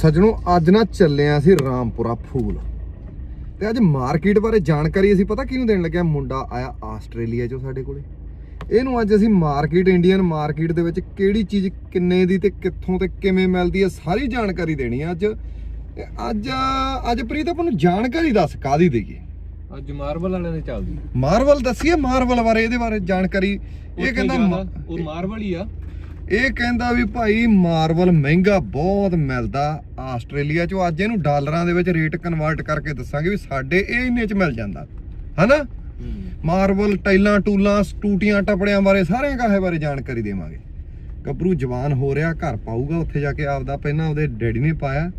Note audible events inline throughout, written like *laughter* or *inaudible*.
ਸੱਜਣੋ ਅੱਜ ਨਾ ਚੱਲਿਆ ਸੀ ਰਾਮਪੁਰਾ ਫੂਲ। ਤੇ ਅੱਜ ਮਾਰਕੀਟ ਬਾਰੇ ਜਾਣਕਾਰੀ ਅਸੀਂ ਪਤਾ ਕਿਹਨੂੰ ਦੇਣ ਲੱਗਿਆ? ਮੁੰਡਾ ਆਇਆ ਆਸਟ੍ਰੇਲੀਆ ਚੋਂ ਸਾਡੇ ਕੋਲੇ। ਇਹਨੂੰ ਅੱਜ ਅਸੀਂ ਮਾਰਕੀਟ ਇੰਡੀਅਨ ਮਾਰਕੀਟ ਦੇ ਵਿੱਚ ਕਿਹੜੀ ਚੀਜ਼ ਕਿੰਨੇ ਦੀ ਤੇ ਕਿੱਥੋਂ ਤੇ ਕਿਵੇਂ ਮਿਲਦੀ ਹੈ ਸਾਰੀ ਜਾਣਕਾਰੀ ਦੇਣੀ ਆ ਅੱਜ। ਅੱਜ ਅੱਜ ਪ੍ਰੀਤ ਆਪਾਂ ਨੂੰ ਜਾਣਕਾਰੀ ਦੱਸ ਕਾਦੀ ਦੇਈਏ? ਅੱਜ ਮਾਰਬਲ ਵਾਲਿਆਂ ਦੇ ਚੱਲਦੀ। ਮਾਰਵਲ ਦੱਸੀਏ ਮਾਰਵਲ ਬਾਰੇ ਇਹਦੇ ਬਾਰੇ ਜਾਣਕਾਰੀ। ਇਹ ਕਹਿੰਦਾ ਉਹ ਮਾਰਬਲ ਹੀ ਆ। ਇਹ ਕਹਿੰਦਾ ਵੀ ਭਾਈ ਮਾਰਵਲ ਮਹਿੰਗਾ ਬਹੁਤ ਮਿਲਦਾ ਆਸਟ੍ਰੇਲੀਆ ਚੋਂ। ਅੱਜ ਇਹਨੂੰ ਡਾਲਰਾਂ ਦੇ ਵਿੱਚ ਰੇਟ ਕਨਵਰਟ ਕਰਕੇ ਦੱਸਾਂਗੇ ਵੀ ਸਾਡੇ ਇਹ ਇੰਨੇ ਚ ਮਿਲ ਜਾਂਦਾ। ਹਨਾ? ਮਾਰਵਲ ਟਾਈਲਾਂ ਟੂਲਾਂ ਟੂਟੀਆਂ ਟਪੜਿਆਂ ਬਾਰੇ ਸਾਰਿਆਂ ਕਾਹੇ ਬਾਰੇ ਜਾਣਕਾਰੀ ਦੇਵਾਂਗੇ। ਗੱਭਰੂ ਜਵਾਨ ਹੋ ਰਿਹਾ ਘਰ ਪਾਊਗਾ ਉੱਥੇ ਜਾ ਕੇ ਆਪਦਾ ਪਹਿਲਾਂ ਉਹਦੇ ਡੈਡੀ ਨੇ ਪਾਇਆ।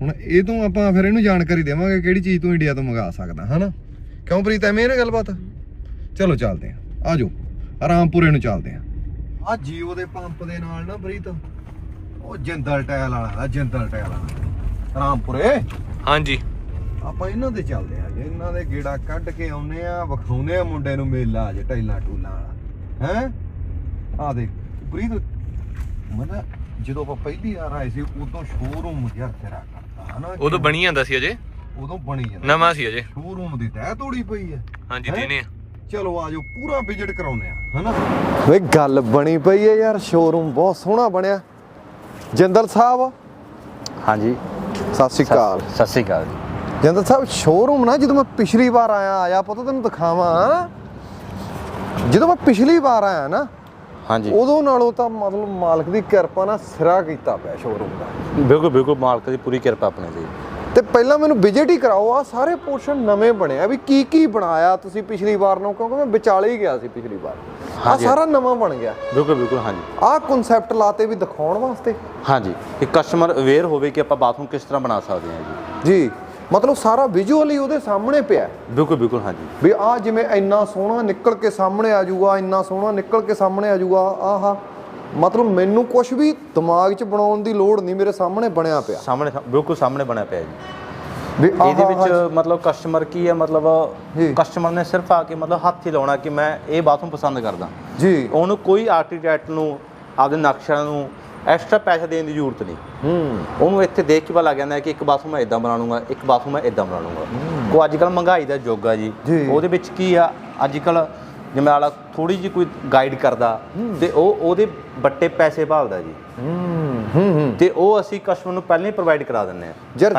ਹੁਣ ਇਹ ਤੋਂ ਆਪਾਂ ਫਿਰ ਇਹਨੂੰ ਜਾਣਕਾਰੀ ਦੇਵਾਂਗੇ ਕਿਹੜੀ ਚੀਜ਼ ਤੋਂ ਇੰਡੀਆ ਤੋਂ ਮੰਗਾ ਸਕਦਾ ਹਨਾ? ਕਿਉਂ ਪ੍ਰੀਤ ਐਵੇਂ ਨਾ ਗੱਲਬਾਤ? ਚਲੋ ਚੱਲਦੇ ਆਂ ਆਜੋ ਆਰਾਮਪੁਰੇ ਨੂੰ ਚੱਲਦੇ ਆਂ ਆ ਜੀਓ ਦੇ ਪੰਪ ਦੇ ਨਾਲ ਨਾ ਪ੍ਰੀਤ ਉਹ ਜਿੰਦਲ ਟਾਇਲ ਵਾਲਾ ਆ ਜਿੰਦਲ ਟਾਇਲ ਵਾਲਾ। ਆਰਾਮਪੁਰੇ ਹਾਂਜੀ। ਆਪਾਂ ਇਹਨਾਂ ਦੇ ਚੱਲਦੇ ਆ ਇਹਨਾਂ ਦੇ ਗੇੜਾ ਕੱਢ ਕੇ ਆਉਨੇ ਆ ਵਿਖਾਉਨੇ ਆ ਮੁੰਡੇ ਨੂੰ ਮੇਲਾ ਅੱਜ ਟੂਲਾਂ ਵਾਲਾ। ਹੈ? ਆ ਦੇਖ ਪ੍ਰੀਤ ਮਨਾ ਜਦੋਂ ਆਪਾਂ ਪਹਿਲੀ ਵਾਰ ਆਏ ਸੀ ਉਦੋਂ ਸ਼ੋਰੂਮ ਜਿਹਾ ਤੇਰਾ ਕਰਦਾ ਹਨਾ ਉਦੋਂ ਬਣੀ ਜਾਂਦਾ ਸੀ ਅਜੇ? ਉਦੋਂ ਬਣੀ ਜਾਂਦਾ ਨਵਾਂ ਸੀ ਅਜੇ। ਸ਼ੋਰੂਮ ਦੀ ਤਹਿ ਤੋੜੀ ਪਈ ਹੈ। ਹਾਂਜੀ? ਦਿਨੇ ਚਲੋ ਆਜੋ ਪੂਰਾ ਵਿਜ਼ਿਟ ਕਰਾਉਨੇ ਆ। ਹਨਾ? ਵੇ ਗੱਲ ਬਣੀ ਪਈ ਹੈ ਯਾਰ ਸ਼ੋਰੂਮ ਬਹੁਤ ਸੋਹਣਾ ਬਣਿਆ। ਜਿੰਦਲ ਸਾਹਿਬ? ਹਾਂਜੀ। ਸਤਿ ਸ਼੍ਰੀ ਅਕਾਲ। ਸਤਿ ਸ੍ਰੀ ਅਕਾਲ ਜੀ। ਜਿੰਦਲ ਸਾਹਿਬ ਸ਼ੋਰੂਮ ਨਾ ਜਦੋਂ ਮੈਂ ਪਿਛਲੀ ਵਾਰ ਆਇਆ ਆਇਆ ਪੁੱਤ ਤੈਨੂੰ ਦਿਖਾਵਾਂ। ਜਦੋਂ ਮੈਂ ਪਿਛਲੀ ਵਾਰ ਆਇਆ ਨਾ ਹਾਂਜੀ। ਉਦੋਂ ਨਾਲੋਂ ਤਾਂ ਮਤਲਬ ਮਾਲਕ ਦੀ ਕਿਰਪਾ ਨਾਲ ਸਿਰਾ ਕੀਤਾ ਪਿਆ ਸ਼ੋਰੂਮ ਦਾ। ਬਿਲਕੁਲ ਬਿਲਕੁਲ ਮਾਲਕ ਦੀ ਪੂਰੀ ਕਿਰਪਾ ਆਪਣੇ ਤੇ। ਤੇ ਪਹਿਲਾਂ ਮੈਨੂੰ ਵਿਜ਼ਿਟ ਹੀ ਕਰਾਓ ਆ ਸਾਰੇ ਪੋਰਸ਼ਨ ਨਵੇਂ ਬਣੇ ਆ ਵੀ ਕੀ ਕੀ ਬਣਾਇਆ ਤੁਸੀਂ ਪਿਛਲੀ ਵਾਰ ਨੂੰ ਕਿਉਂਕਿ ਮੈਂ ਵਿਚਾਲੇ ਹੀ ਗਿਆ ਸੀ ਪਿਛਲੀ ਵਾਰ। ਆ। ਸਾਰਾ ਨਵਾਂ ਬਣ ਗਿਆ। ਬਿਲਕੁਲ ਬਿਲਕੁਲ ਹਾਂਜੀ। ਆਹ ਕਨਸੈਪਟ ਲਾਤੇ ਵੀ ਦਿਖਾਉਣ ਵਾਸਤੇ। ਹਾਂਜੀ ਕਿ ਕਸਟਮਰ ਅਵੇਅਰ ਹੋਵੇ ਕਿ ਆਪਾਂ ਬਾਥਰੂਮ ਕਿਸ ਤਰ੍ਹਾਂ ਬਣਾ ਸਕਦੇ ਹਾਂ ਜੀ। ਜੀ ਮਤਲਬ ਸਾਰਾ ਵਿਜ਼ੂਅਲੀ ਉਹਦੇ ਸਾਹਮਣੇ ਪਿਆ। ਬਿਲਕੁਲ ਬਿਲਕੁਲ ਹਾਂਜੀ। ਵੀ ਆ ਜਿਵੇਂ ਇੰਨਾ ਸੋਹਣਾ ਨਿਕਲ ਕੇ ਸਾਹਮਣੇ ਆ ਜਾਊਗਾ ਇੰਨਾ ਸੋਹਣਾ ਨਿਕਲ ਕੇ ਸਾਹਮਣੇ ਆ ਜਾਊਗਾ ਆਹਾ। ਮਤਲਬ ਮੈਨੂੰ ਕੁਝ ਵੀ ਦਿਮਾਗ 'ਚ ਬਣਾਉਣ ਦੀ ਲੋੜ ਨਹੀਂ ਮੇਰੇ ਸਾਹਮਣੇ ਬਣਿਆ ਪਿਆ। ਸਾਹਮਣੇ ਬਿਲਕੁਲ ਸਾਹਮਣੇ ਬਣਿਆ ਪਿਆ ਜੀ। ਇਹਦੇ ਵਿੱਚ ਮਤਲਬ ਕਸਟਮਰ ਕੀ ਹੈ? ਮਤਲਬ। ਕਸਟਮਰ ਨੇ ਸਿਰਫ ਆ ਕੇ ਮਤਲਬ ਹੱਥ ਹੀ ਲਾਉਣਾ ਕਿ ਮੈਂ ਇਹ ਬਾਥਰੂਮ ਪਸੰਦ ਕਰਦਾ। ਜੀ। ਉਹਨੂੰ ਕੋਈ ਆਰਕੀਟੈਕਟ ਨੂੰ ਆਪਦੇ ਨਕਸ਼ਿਆਂ ਨੂੰ ਐਕਸਟਰਾ ਪੈਸੇ ਦੇਣ ਦੀ ਜ਼ਰੂਰਤ ਨਹੀਂ। ਹੂੰ। ਉਹਨੂੰ ਇੱਥੇ ਦੇਖ ਕੇ ਪਤਾ ਲੱਗ ਜਾਂਦਾ ਕਿ ਇੱਕ ਬਾਥਰੂਮ ਮੈਂ ਇਦਾਂ ਬਣਾ ਲੂੰਗਾ ਇੱਕ ਬਾਥਰੂਮ ਮੈਂ ਇਦਾਂ ਬਣਾ ਲੂੰਗਾ ਕੋ ਅੱਜ ਕੱਲ ਮਹਿੰਗਾਈ ਦਾ ਯੁੱਗ ਆ ਜੀ। ਜੀ। ਉਹਦੇ ਵਿੱਚ ਕੀ ਆ? ਅੱਜ ਕੱਲ ਜਿਵੇਂ ਆਲਾ ਥੋੜੀ ਜਿਹੀ ਕੋਈ ਗਾਈਡ ਕਰਦਾ ਤੇ ਉਹ ਉਹਦੇ ਬੱਟੇ ਪੈਸੇ ਭਾਲਦਾ ਜੀ। ਹੂੰ ਤੇ ਉਹ ਅਸੀਂ ਕਸਟਮਰ ਨੂੰ ਪਹਿਲਾਂ ਹੀ ਪ੍ਰੋਵਾਈਡ ਕਰਾ ਦਿੰਨੇ ਆ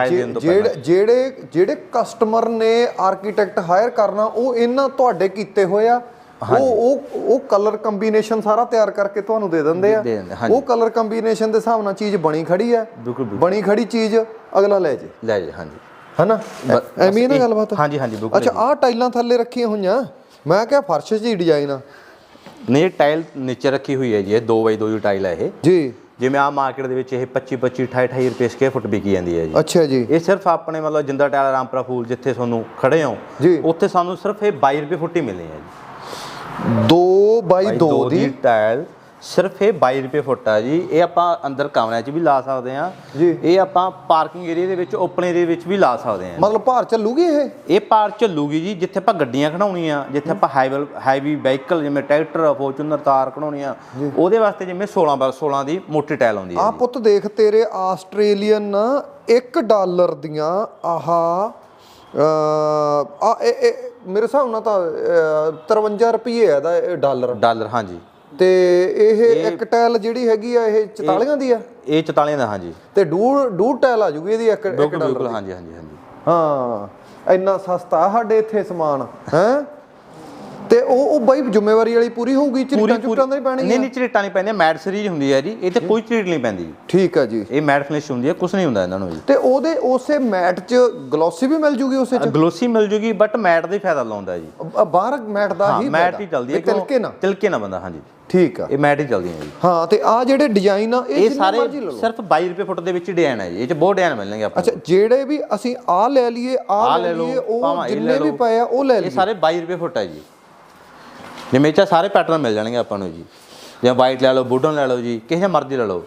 ਜੇ- ਜਿਹੜੇ। ਜਿਹੜੇ ਜਿਹੜੇ ਕਸਟਮਰ ਨੇ ਆਰਕੀਟੈਕਟ ਹਾਇਰ ਕਰਨਾ ਉਹ ਇਹਨਾਂ ਤੁਹਾਡੇ ਕੀਤੇ ਹੋਏ ਆ। ਉਹ ਉਹ ਉਹ ਕਲਰ ਕੰਬੀਨੇਸ਼ਨ ਸਾਰਾ ਤਿਆਰ ਕਰਕੇ ਤੁਹਾਨੂੰ ਦੇ ਦਿੰਦੇ ਆ। ਉਹ ਕਲਰ ਕੰਬੀਨੇਸ਼ਨ ਦੇ ਹਿਸਾਬ ਨਾਲ ਚੀਜ਼ ਬਣੀ ਖੜੀ ਆ। ਬਣੀ ਖੜੀ ਚੀਜ਼ ਅਗਲਾ ਲੈ ਜੇ। ਲੈ ਜੀ ਹਾਂਜੀ। ਹਨਾ? ਐਵੇਂ ਨਾ ਗੱਲਬਾਤ? ਹਾਂਜੀ, ਹਾਂਜੀ, ਬਿਲਕੁਲ ਅੱਛਾ ਆਹ ਟਾਈਲਾਂ ਥੱਲੇ ਰੱਖੀਆਂ ਹੋਈਆਂ। ਮੈਂ ਕਿਹਾ ਫਰਸ਼ ਹੀ ਡਿਜ਼ਾਈਨ ਆ। ਨਹੀਂ ਟਾਈਲ ਨੀਚੇ ਰੱਖੀ ਹੋਈ ਹੈ ਜੀ ਇਹ 2x2 ਦੀ ਟਾਈਲ ਹੈ ਇਹ। ਜੀ। ਜਿਵੇਂ ਆ ਮਾਰਕੀਟ ਦੇ ਵਿੱਚ ਇਹ 25 25 28 28 ਰੁਪਏ ਸਕੁਅਰ ਫੁੱਟ ਵਿਕੀ ਜਾਂਦੀ ਹੈ ਜੀ। ਅੱਛਾ ਜੀ। ਇਹ ਸਿਰਫ ਆਪਣੇ ਮਤਲਬ ਜਿੰਦਾ ਟਾਇਲ ਰਾਮਪੁਰਾ ਫੂਲ ਜਿੱਥੇ ਤੁਹਾਨੂੰ ਖੜੇ ਹੋ ਜੀ। ਉੱਥੇ ਸਾਨੂੰ ਸਿਰਫ ਇਹ 22 ਰੁਪਏ ਫੁੱਟ ਹੀ ਮਿਲਣੀ ਹੈ ਜੀ। 2 ਬਾਈ 2 ਦੋ ਦੀ ਟਾਇਲ ਸਿਰਫ ਇਹ 22 ਰੁਪਏ ਫੁੱਟ ਆ ਜੀ ਇਹ ਆਪਾਂ ਅੰਦਰ ਕਮਰਿਆਂ 'ਚ ਵੀ ਲਾ ਸਕਦੇ ਆ ਜੀ। ਇਹ ਆਪਾਂ ਪਾਰਕਿੰਗ ਏਰੀਆ ਦੇ ਵਿੱਚ ਓਪਨ ਏਰੀਆ ਵਿੱਚ ਵੀ ਲਾ ਸਕਦੇ ਆ ਮਤਲਬ ਭਾਰ ਚੱਲੂਗੀ ਇਹ? ਇਹ ਪਾਰ ਚੱਲੂਗੀ ਜੀ ਜਿੱਥੇ ਆਪਾਂ ਗੱਡੀਆਂ ਖੜਾਉਣੀਆਂ ਜਿੱਥੇ ਆਪਾਂ ਹਾਈਵੇ ਹੈਵੀ ਵਹੀਕਲ ਜਿਵੇਂ ਟਰੈਕਟਰ ਫੋਰਚੂਨਰ ਤਾਰ ਖੜਾਉਣੀਆਂ ਉਹਦੇ ਵਾਸਤੇ ਜਿਵੇਂ 16 ਬਾਰ 16 ਦੀ ਮੋਟੀ ਟਾਇਲ ਆਉਂਦੀ ਹੈ ਆ ਪੁੱਤ ਦੇਖ ਤੇਰੇ ਆਸਟ੍ਰੇਲੀਅਨ 1 ਡਾਲਰ ਦੀਆਂ ਆਹ ਆ ਇਹ ਮੇਰੇ ਹਿਸਾਬ ਨਾਲ ਤਾਂ ਅਹ, 53 ਰੁਪਏ ਹੈ ਦਾ ਇਹ ਡਾਲਰ। ਡਾਲਰ ਹਾਂਜੀ। ਤੇ ਇਹ ਇੱਕ ਟੈਲ ਜਿਹੜੀ ਹੈਗੀ ਆ ਇਹ 44 ਦੀ ਆ? ਇਹ 44 ਦਾ ਹਾਂਜੀ। ਤੇ ਡੂੜ ਡੂੜ ਟੈਲ ਆ ਜੂਗੀ ਇਹਦੀ ਇੱਕ ਡਾਲਰ ਬਿਲਕੁਲ। ਹਾਂਜੀ ਹਾਂਜੀ ਹਾਂਜੀ। ਹਾਂ ਇੰਨਾ ਸਸਤਾ ਸਾਡੇ ਇੱਥੇ ਸਮਾਨ ਹੈ? ਤੇ ਉਹ ਉਹ ਬਾਈ ਜ਼ਿੰਮੇਵਾਰੀ ਵਾਲੀ ਪੂਰੀ ਹੋਊਗੀ ਚਿੱਟਾਂ ਚੁੱਟਾਂ ਦਾ ਹੀ ਪੈਣੀ ਨਹੀਂ ਆ ਨਹੀਂ ਚਿੱਟਾਂ ਨਹੀਂ ਪੈਂਦੀਆਂ ਮੈਟ ਸੀਰੀਜ਼ ਹੁੰਦੀ ਹੈ ਜੀ। ਇਹ ਤੇ ਕੋਈ ਚੀਟ ਨਹੀਂ ਪੈਂਦੀ। ਠੀਕ ਆ ਜੀ। ਇਹ ਮੈਟ ਫਿਨਿਸ਼ ਹੁੰਦੀ ਹੈ ਕੁਝ ਨਹੀਂ ਹੁੰਦਾ ਇਹਨਾਂ ਨੂੰ ਜੀ। ਤੇ ਉਹਦੇ ਉਸੇ ਮੈਟ 'ਚ ਗਲੋਸੀ ਵੀ ਮਿਲ ਜੂਗੀ ਉਸੇ 'ਚ? ਗਲੋਸੀ ਮਿਲ ਜੂਗੀ ਬਟ ਮੈਟ ਦਾ ਹੀ ਫਾਇਦਾ ਲਾਉਂਦਾ ਜੀ। ਬਾਹਰ ਮੈਟ ਦਾ ਹਾਂ ਹੀ ਮੈਟ। ਹੀ ਚੱਲਦੀ ਹੈ ਤਿਲਕੇ ਨਾ ਤਿਲਕੇ ਨਾ ਬੰਦਾ ਹਾਂਜੀ। ਠੀਕ ਆ। ਇਹ ਮੈਟ ਹੀ ਚੱਲਦੀਆਂ ਜੀ। ਹਾਂ ਤੇ ਆ ਜਿਹੜੇ ਡਿਜ਼ਾਈਨ ਆ ਇਹ ਇਹ ਸਾਰੇ ਸਿਰਫ 22 ਰੁਪਏ ਫੁੱਟ ਦੇ ਵਿੱਚ ਡਿਜ਼ਾਈਨ ਹੈ ਜੀ। ਇਹ ਚ ਬਹੁਤ ਡਿਜ਼ਾਈਨ ਮਿਲਣਗੇ ਆਪਾਂ ਅੱਛਾ ਜਿਹੜੇ ਵੀ ਅਸੀਂ ਆ ਲੈ ਲਈਏ ਆ ਲੈ ਲਈਏ ਉਹ ਇਹ ਜਿੰਨੇ ਵੀ। ਪਏ ਆ ਉਹ ਲੈ ਇਹ ਲਈਏ। ਸਾਰੇ 22 ਰੁਪਏ ਫੁੱਟ ਹੈ ਜੀ। ਜਿਵੇਂ 'ਚ ਸਾਰੇ ਪੈਟਰਨ ਮਿਲ ਜਾਣਗੇ ਆਪਾਂ ਨੂੰ ਜੀ। ਜਿਵੇਂ ਵਾਈਟ ਲੈ ਲਓ ਵੁਡਨ ਲੈ ਲਓ ਜੀ ਕਿਸੇ ਮਰਜ਼ੀ ਲੈ ਲਓ।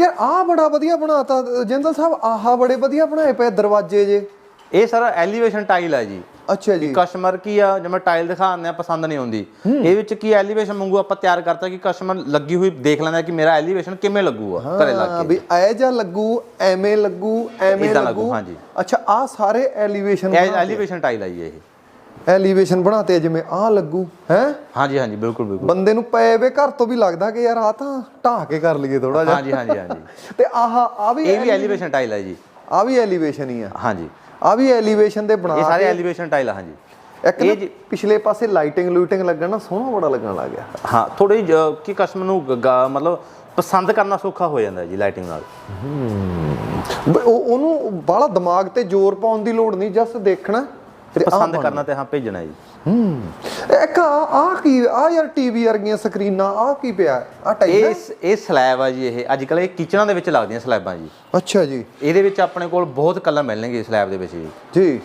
ਯਾਰ ਆ ਬੜਾ ਵਧੀਆ ਬਣਾਤਾ ਜਿੰਦਲ ਸਾਹਿਬ ਆਹਾ ਬੜੇ ਵਧੀਆ ਬਣਾਏ ਪਏ ਦਰਵਾਜ਼ੇ ਜੇ। ਇਹ ਸਾਰਾ ਐਲੀਵੇਸ਼ਨ ਟਾਈਲ ਹੈ ਜੀ। ਅੱਛਾ ਜੀ। ਕਸਟਮਰ ਕੀ ਆ ਜਿਵੇਂ ਟਾਈਲ ਦਿਖਾਉਂਦੇ ਆ ਪਸੰਦ ਨਹੀਂ ਆਉਂਦੀ। ਇਹ ਵਿੱਚ ਕੀ ਐਲੀਵੇਸ਼ਨ ਮੰਗੂ ਆਪਾਂ ਤਿਆਰ ਕਰਤਾ ਕਿ ਕਸਟਮਰ ਲੱਗੀ ਹੋਈ ਦੇਖ ਲੈਂਦਾ ਕਿ ਮੇਰਾ ਐਲੀਵੇਸ਼ਨ ਕਿਵੇਂ ਲੱਗੂਗਾ ਘਰੇ ਲੱਗ ਕੇ। ਵੀ ਐ ਜਾਂ ਲੱਗੂ ਐਵੇਂ ਲੱਗੂ ਐਵੇਂ ਲੱਗੂ, ਹਾਂਜੀ। ਅੱਛਾ ਆ ਸਾਰੇ ਐਲੀਵੇਸ਼ਨ ਐਲੀਵੇਸ਼ਨ ਟਾਈਲ ਆਈ ਹੈ ਇਹ। ਐਲੀਵੇਸ਼ਨ ਬਣਾਤੇ ਜਿਵੇਂ ਆ ਲੱਗੂ ਹੈ? ਹਾਂਜੀ ਹਾਂਜੀ ਬਿਲਕੁਲ ਬਿਲਕੁਲ। ਬੰਦੇ ਨੂੰ ਪਏ ਵੇ ਘਰ ਤੋਂ ਵੀ ਲੱਗਦਾ ਕਿ ਯਾਰ ਆ ਤਾਂ ਢਾਹ ਕੇ ਕਰ ਲਈਏ ਥੋੜਾ ਜਿਹਾ। ਹਾਂਜੀ ਹਾਂਜੀ ਹਾਂਜੀ। *laughs* ਤੇ ਆਹ ਆ ਵੀ ਇਹ ਵੀ ਐਲੀਵੇਸ਼ਨ ਟਾਈਲ ਹੈ ਜੀ। ਆ ਵੀ ਐਲੀਵੇਸ਼ਨ ਹੀ ਆ। ਹਾਂਜੀ। ਆ ਵੀ ਐਲੀਵੇਸ਼ਨ ਦੇ ਬਣਾ ਇਹ ਸਾਰੇ ਐਲੀਵੇਸ਼ਨ ਟਾਈਲ ਆ ਹਾਂਜੀ। ਇੱਕ ਨਾ ਪਿਛਲੇ ਪਾਸੇ ਲਾਈਟਿੰਗ ਲੂਟਿੰਗ ਲੱਗਣ ਸੋਹਣਾ ਬੜਾ ਲੱਗਣ ਲੱਗ ਗਿਆ। ਹਾਂ ਥੋੜੀ ਕਿ ਕਸਟਮਰ ਨੂੰ ਮਤਲਬ ਪਸੰਦ ਕਰਨਾ ਸੌਖਾ ਹੋ ਜਾਂਦਾ ਜੀ ਲਾਈਟਿੰਗ ਨਾਲ। ਉਹਨੂੰ ਬਾਹਲਾ ਦਿਮਾਗ ਤੇ ਜ਼ੋਰ ਪਾਉਣ ਦੀ ਲੋੜ ਨਹੀਂ ਜਸਟ ਦੇਖਣਾ। ਤੇ ਪਸੰਦ ਕਰਨਾ ਤੇ ਹਾਂ ਭੇਜਣਾ ਜੀ। ਹੂੰ। ਇੱਕ ਆ ਕੀ ਆ ਯਾਰ ਟੀਵੀ ਵਰਗੀਆਂ ਸਕਰੀਨਾਂ ਆ ਕੀ ਪਿਆ? ਆ ਟਾਈਪ ਇਹ ਇਹ ਸਲੈਬ ਆ ਜੀ ਇਹ। ਅੱਜ ਕੱਲ ਇਹ ਕਿਚਨਾਂ ਦੇ ਵਿੱਚ ਲੱਗਦੀਆਂ ਸਲੈਬਾਂ ਜੀ। ਅੱਛਾ ਜੀ। ਇਹਦੇ ਵਿੱਚ ਆਪਣੇ ਕੋਲ ਬਹੁਤ ਕਲਰ ਮਿਲਣਗੇ ਸਲੈਬ ਦੇ ਵਿੱਚ ਜੀ। ਜੀ।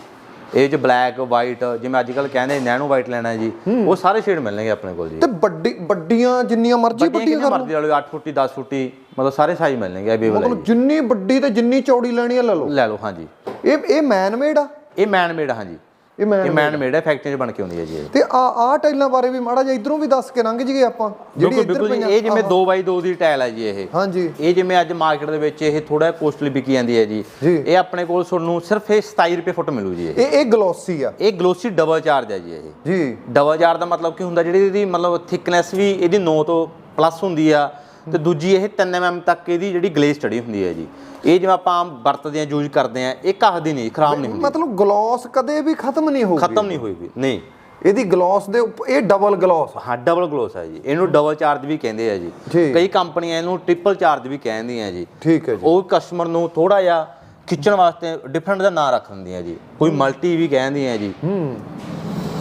ਇਹ ਚ ਬਲੈਕ ਵਾਈਟ ਜਿਵੇਂ ਅੱਜ ਕੱਲ ਕਹਿੰਦੇ ਨੈਨੋ ਵਾਈਟ ਲੈਣਾ ਜੀ ਉਹ ਸਾਰੇ ਸ਼ੇਡ ਮਿਲਣਗੇ ਆਪਣੇ ਕੋਲ ਜੀ। ਤੇ ਵੱਡੀ ਵੱਡੀਆਂ ਜਿੰਨੀਆਂ ਮਰਜ਼ੀ ਵੱਡੀਆਂ ਕਰ ਮਰਜ਼ੀ ਵਾਲੇ 8 ਫੁੱਟੀ 10 ਫੁੱਟੀ ਮਤਲਬ ਸਾਰੇ ਸਾਈਜ਼ ਮਿਲਣਗੇ ਅਵੇਲੇਬਲ ਮਤਲਬ ਜਿੰਨੀ ਵੱਡੀ ਤੇ ਜਿੰਨੀ ਚੌੜੀ ਲੈਣੀ ਆ ਲੈ ਲਓ। ਲੈ ਲਓ ਹਾਂਜੀ। ਇਹ ਇਹ ਮੈਨ ਮੇਡ ਆ? ਇਹ ਮੈਨ ਮੇਡ ਹਾਂਜੀ। ਇਹ ਮੈਨ ਇਹ ਮੈਨ ਮੇਡ ਹੈ ਫੈਕਟਰੀ 'ਚ ਬਣ ਕੇ ਆਉਂਦੀ ਹੈ ਜੀ ਇਹ। ਤੇ ਆ ਆ ਟਾਈਲਾਂ ਬਾਰੇ ਵੀ ਮਾੜਾ ਜਿਹਾ ਇਧਰੋਂ ਵੀ ਦੱਸ ਕੇ ਲੰਘ ਜੀਏ ਆਪਾਂ ਬਿਲਕੁਲ ਇੱਧਰ ਪਈਆਂ- ਇਹ ਜਿਵੇਂ 2x2 ਦੀ ਟਾਇਲ ਹੈ ਜੀ ਇਹ। ਹਾਂਜੀ। ਇਹ ਜਿਵੇਂ ਅੱਜ ਮਾਰਕੀਟ ਦੇ ਵਿੱਚ ਇਹ ਥੋੜਾ ਕੋਸਟਲੀ ਵਿਕੀ ਜਾਂਦੀ ਹੈ ਜੀ। ਇਹ ਆਪਣੇ ਕੋਲ ਤੁਹਾਨੂੰ ਸਿਰਫ ਇਹ 27 ਰੁਪਏ ਫੁੱਟ ਮਿਲੂ ਜੀ ਇਹ। ਇਹ ਇਹ ਗਲੋਸੀ ਆ। ਇਹ ਗਲੋਸੀ ਡਬਲ ਚਾਰਜ ਹੈ ਜੀ ਇਹ। ਜੀ। ਡਬਲ ਚਾਰਜ ਦਾ ਮਤਲਬ ਕੀ ਹੁੰਦਾ ਜਿਹੜੀ ਇਹਦੀ ਮਤਲਬ ਥਿਕਨੈਸ ਵੀ ਇਹਦੀ 9 ਤੋਂ ਪਲੱਸ ਹੁੰਦੀ ਆ। ਤੇ ਦੂਜੀ ਇਹ 3 mm ਤੱਕ ਇਹਦੀ ਜਿਹੜੀ ਗਲੇਸ ਚੜੀ ਹੁੰਦੀ ਹੈ ਜੀ। ਇਹ ਜਿਵੇਂ ਆਪਾਂ ਆਮ ਵਰਤਦੇ ਆ ਯੂਜ਼ ਕਰਦੇ ਆ ਇਹ ਘਸਦੀ ਨਹੀਂ ਖਰਾਬ ਨਹੀਂ ਹੁੰਦੀ। ਮਤਲਬ ਗਲੋਸ ਕਦੇ ਵੀ ਖਤਮ ਨਹੀਂ ਹੋਊਗੀ। ਖਤਮ ਨਹੀਂ ਵੀ ਨਹੀਂ। ਇਹਦੀ ਗਲੋਸ ਦੇ ਇਹ ਡਬਲ ਗਲੋਸ ਹਾਂ ਡਬਲ ਗਲੋਸ ਹੈ ਜੀ। ਇਹਨੂੰ ਡਬਲ ਚਾਰਜ ਵੀ ਕਹਿੰਦੇ ਆ ਜੀ। ਕਈ ਕੰਪਨੀਆਂ ਇਹਨੂੰ ਟ੍ਰਿਪਲ ਚਾਰਜ ਵੀ ਕਹਿੰਦੀਆਂ ਜੀ। ਠੀਕ ਹੈ ਜੀ। ਉਹ ਕਸਟਮਰ ਨੂੰ ਥੋੜਾ ਜਿਹਾ ਖਿੱਚਣ ਵਾਸਤੇ ਡਿਫਰੈਂਟ ਦਾ ਨਾਂ ਰੱਖ ਦਿੰਦੀਆਂ ਜੀ। ਕੋਈ ਮਲਟੀ ਵੀ ਕਹਿੰਦੀਆਂ ਜੀ। ਹੂੰ।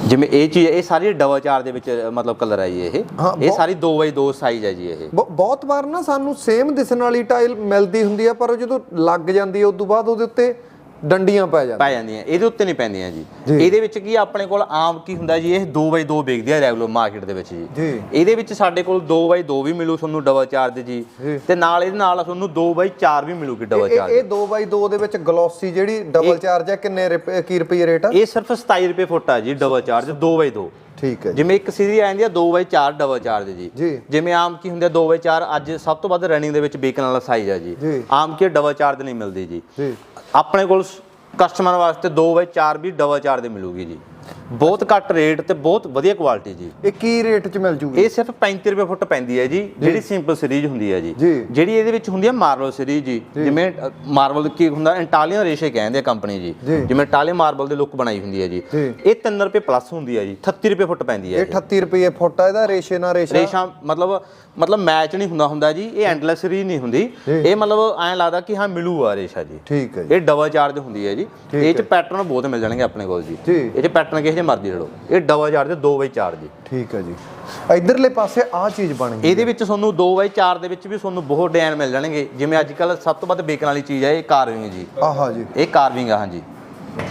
ਜਿਵੇਂ ਇਹ ਚੀਜ਼ ਇਹ ਸਾਰੀ ਡਬਲ ਚਾਰਜ ਦੇ ਵਿੱਚ ਮਤਲਬ ਕਲਰ ਹੈ ਜੀ ਇਹ। ਹਾਂ, ਇਹ ਸਾਰੀ 2x2 ਸਾਈਜ਼ ਹੈ ਜੀ ਇਹ। ਬਹੁਤ ਵਾਰ ਨਾ ਸਾਨੂੰ ਸੇਮ ਦਿਸਣ ਵਾਲੀ ਟਾਈਲ ਮਿਲਦੀ ਹੁੰਦੀ ਆ ਪਰ ਜਦੋਂ ਲੱਗ ਜਾਂਦੀ ਹੈ ਉਸ ਤੋਂ ਬਾਅਦ ਉਹਦੇ ਉੱਤੇ ਡੰਡੀਆਂ ਪੈ ਜਾਂਦੀਆਂ। ਪੈ ਜਾਂਦੀਆਂ ਇਹਦੇ ਉੱਤੇ ਨਹੀਂ ਪੈਂਦੀਆਂ ਜੀ। ਇਹਦੇ ਵਿੱਚ ਕੀ ਆਪਣੇ ਕੋਲ ਆਮ ਕੀ ਹੁੰਦਾ ਜੀ ਇਹ 2x2 ਵੇਚਦੇ ਆ ਰੈਗੂਲਰ ਮਾਰਕੀਟ ਦੇ ਵਿੱਚ ਜੀ। ਇਹਦੇ ਵਿੱਚ ਸਾਡੇ ਕੋਲ 2x2 ਵੀ ਮਿਲੂ ਤੁਹਾਨੂੰ ਡਬਲ ਚਾਰਜ ਜੀ। ਤੇ ਨਾਲ ਇਹਦੇ ਨਾਲ ਤੁਹਾਨੂੰ 2x4 ਵੀ ਮਿਲੂਗੀ ਡਬਲ ਇਹ ਚਾਰਜ। ਇਹ 2x2 ਦੇ ਵਿੱਚ ਗਲੋਸੀ ਜਿਹੜੀ ਡਬਲ ਚਾਰਜ ਹੈ ਕਿੰਨੇ ਰੁਪਏ ਕੀ ਰੁਪਏ ਰੇਟ ਆ? ਇਹ ਸਿਰਫ 27 ਰੁਪਏ ਫੁੱਟ ਆ ਜੀ ਡਬਲ ਚਾਰਜ 2x2 ਠੀਕ ਹੈ ਜਿਵੇਂ ਇੱਕ ਸੀਰੀ ਆ ਜਾਂਦੀ ਆ 2x4 ਡਬਲ ਚਾਰਜ ਜੀ। ਜਿਵੇਂ ਆਮ ਕੀ ਹੁੰਦੇ 2x4 ਅੱਜ ਸਭ ਤੋਂ ਵੱਧ ਰਨਿੰਗ ਦੇ ਵਿੱਚ ਵੇਚਣ ਵਾਲਾ ਸਾਈਜ਼ ਆ ਜੀ। ਆਮ ਕੀ ਡਬਲ ਚਾਰਜ ਨਹੀਂ ਮਿਲਦੀ ਜੀ। ਆਪਣੇ ਕੋਲ ਕਸਟਮਰ ਵਾਸਤੇ 2x4 ਵੀ ਡਬਲ ਚਾਰਜ ਦੇ ਮਿਲੂਗੀ ਜੀ। ਬਹੁਤ ਘੱਟ ਰੇਟ ਤੇ ਬਹੁਤ ਵਧੀਆ ਕੁਆਲਿਟੀ ਜੀ। ਇਹ ਕੀ ਰੇਟ 'ਚ ਮਿਲ ਜੂਗੀ? ਇਹ ਸਿਰਫ 35 ਰੁਪਏ ਫੁੱਟ ਪੈਂਦੀ ਹੈ ਜੀ ਜਿਹੜੀ ਸਿੰਪਲ ਸੀਰੀਜ਼ ਹੁੰਦੀ ਹੈ ਜੀ। ਜਿਹੜੀ ਇਹਦੇ ਵਿੱਚ ਹੁੰਦੀ ਹੈ ਮਾਰਬਲ ਸੀਰੀਜ਼ ਜੀ। ਜਿਵੇਂ ਮਾਰਬਲ ਕੀ ਹੁੰਦਾ ਇੰਟਾਲੀਅਨ ਰੇਸ਼ੇ ਕਹਿੰਦੇ ਆ ਕੰਪਨੀ ਜੀ। ਜਿਵੇਂ ਇਟਾਲੀਅਨ ਮਾਰਬਲ ਦੇ ਲੁੱਕ ਬਣਾਈ ਹੁੰਦੀ ਹੈ ਜੀ। ਇਹ 3 ਰੁਪਏ ਪਲੱਸ ਹੁੰਦੀ ਹੈ ਜੀ 38 ਰੁਪਏ ਫੁੱਟ ਪੈਂਦੀ ਹੈ ਇਹ 38 ਰੁਪਏ ਫੁੱਟ ਆ ਇਹਦਾ ਰੇਸ਼ੇ ਨਾਲ ਰੇਸ਼ਾ ਰੇਸ਼ਾ ਮਤਲਬ ਮਤਲਬ ਮੈਚ ਨਹੀਂ ਹੁੰਦਾ ਹੁੰਦਾ ਜੀ ਇਹ ਐਂਡਲੈਸ ਸੀਰੀਜ਼ ਨਹੀਂ ਹੁੰਦੀ। ਇਹ ਮਤਲਬ ਐਂ ਲੱਗਦਾ ਕਿ ਹਾਂ ਮਿਲੂਗਾ ਰੇਸ਼ਾ ਜੀ। ਠੀਕ ਹੈ ਇਹ ਡਬਲ ਚਾਰਜ ਹੁੰਦੀ ਹੈ ਜੀ। ਇਹ ਚ ਪੈਟਰਨ ਬਹੁਤ ਮਿਲ ਜਾਣਗੇ ਆਪਣੇ ਕੋਲ ਜੀ। ਜੀ। ਇਹ ਚ ਪੈਟਰਨ ਕਿਸੇ ਜੇ ਮਰਜ਼ੀ ਲੜੋ। ਇਹ ਡਬਲ ਚਾਰਜ 2x4 ਜੀ। ਠੀਕ ਹੈ ਜੀ। ਇਧਰਲੇ ਪਾਸੇ ਆ ਚੀਜ਼ ਬਣ ਗਈ ਇਹਦੇ ਵਿੱਚ ਤੁਹਾਨੂੰ 2x4 ਦੇ ਵਿੱਚ ਵੀ ਤੁਹਾਨੂੰ ਬਹੁਤ ਡਿਜ਼ਾਈਨ ਮਿਲ ਜਾਣਗੇ। ਜਿਵੇਂ ਅੱਜ ਕੱਲ ਸਭ ਤੋਂ ਵੱਧ ਵੇਚਣ ਵਾਲੀ ਚੀਜ਼ ਹੈ ਇਹ ਕਾਰਵਿੰਗ ਜੀ। ਆਹਾ ਜੀ। ਇਹ ਕਾਰਵਿੰਗ ਆ ਹਾਂਜੀ।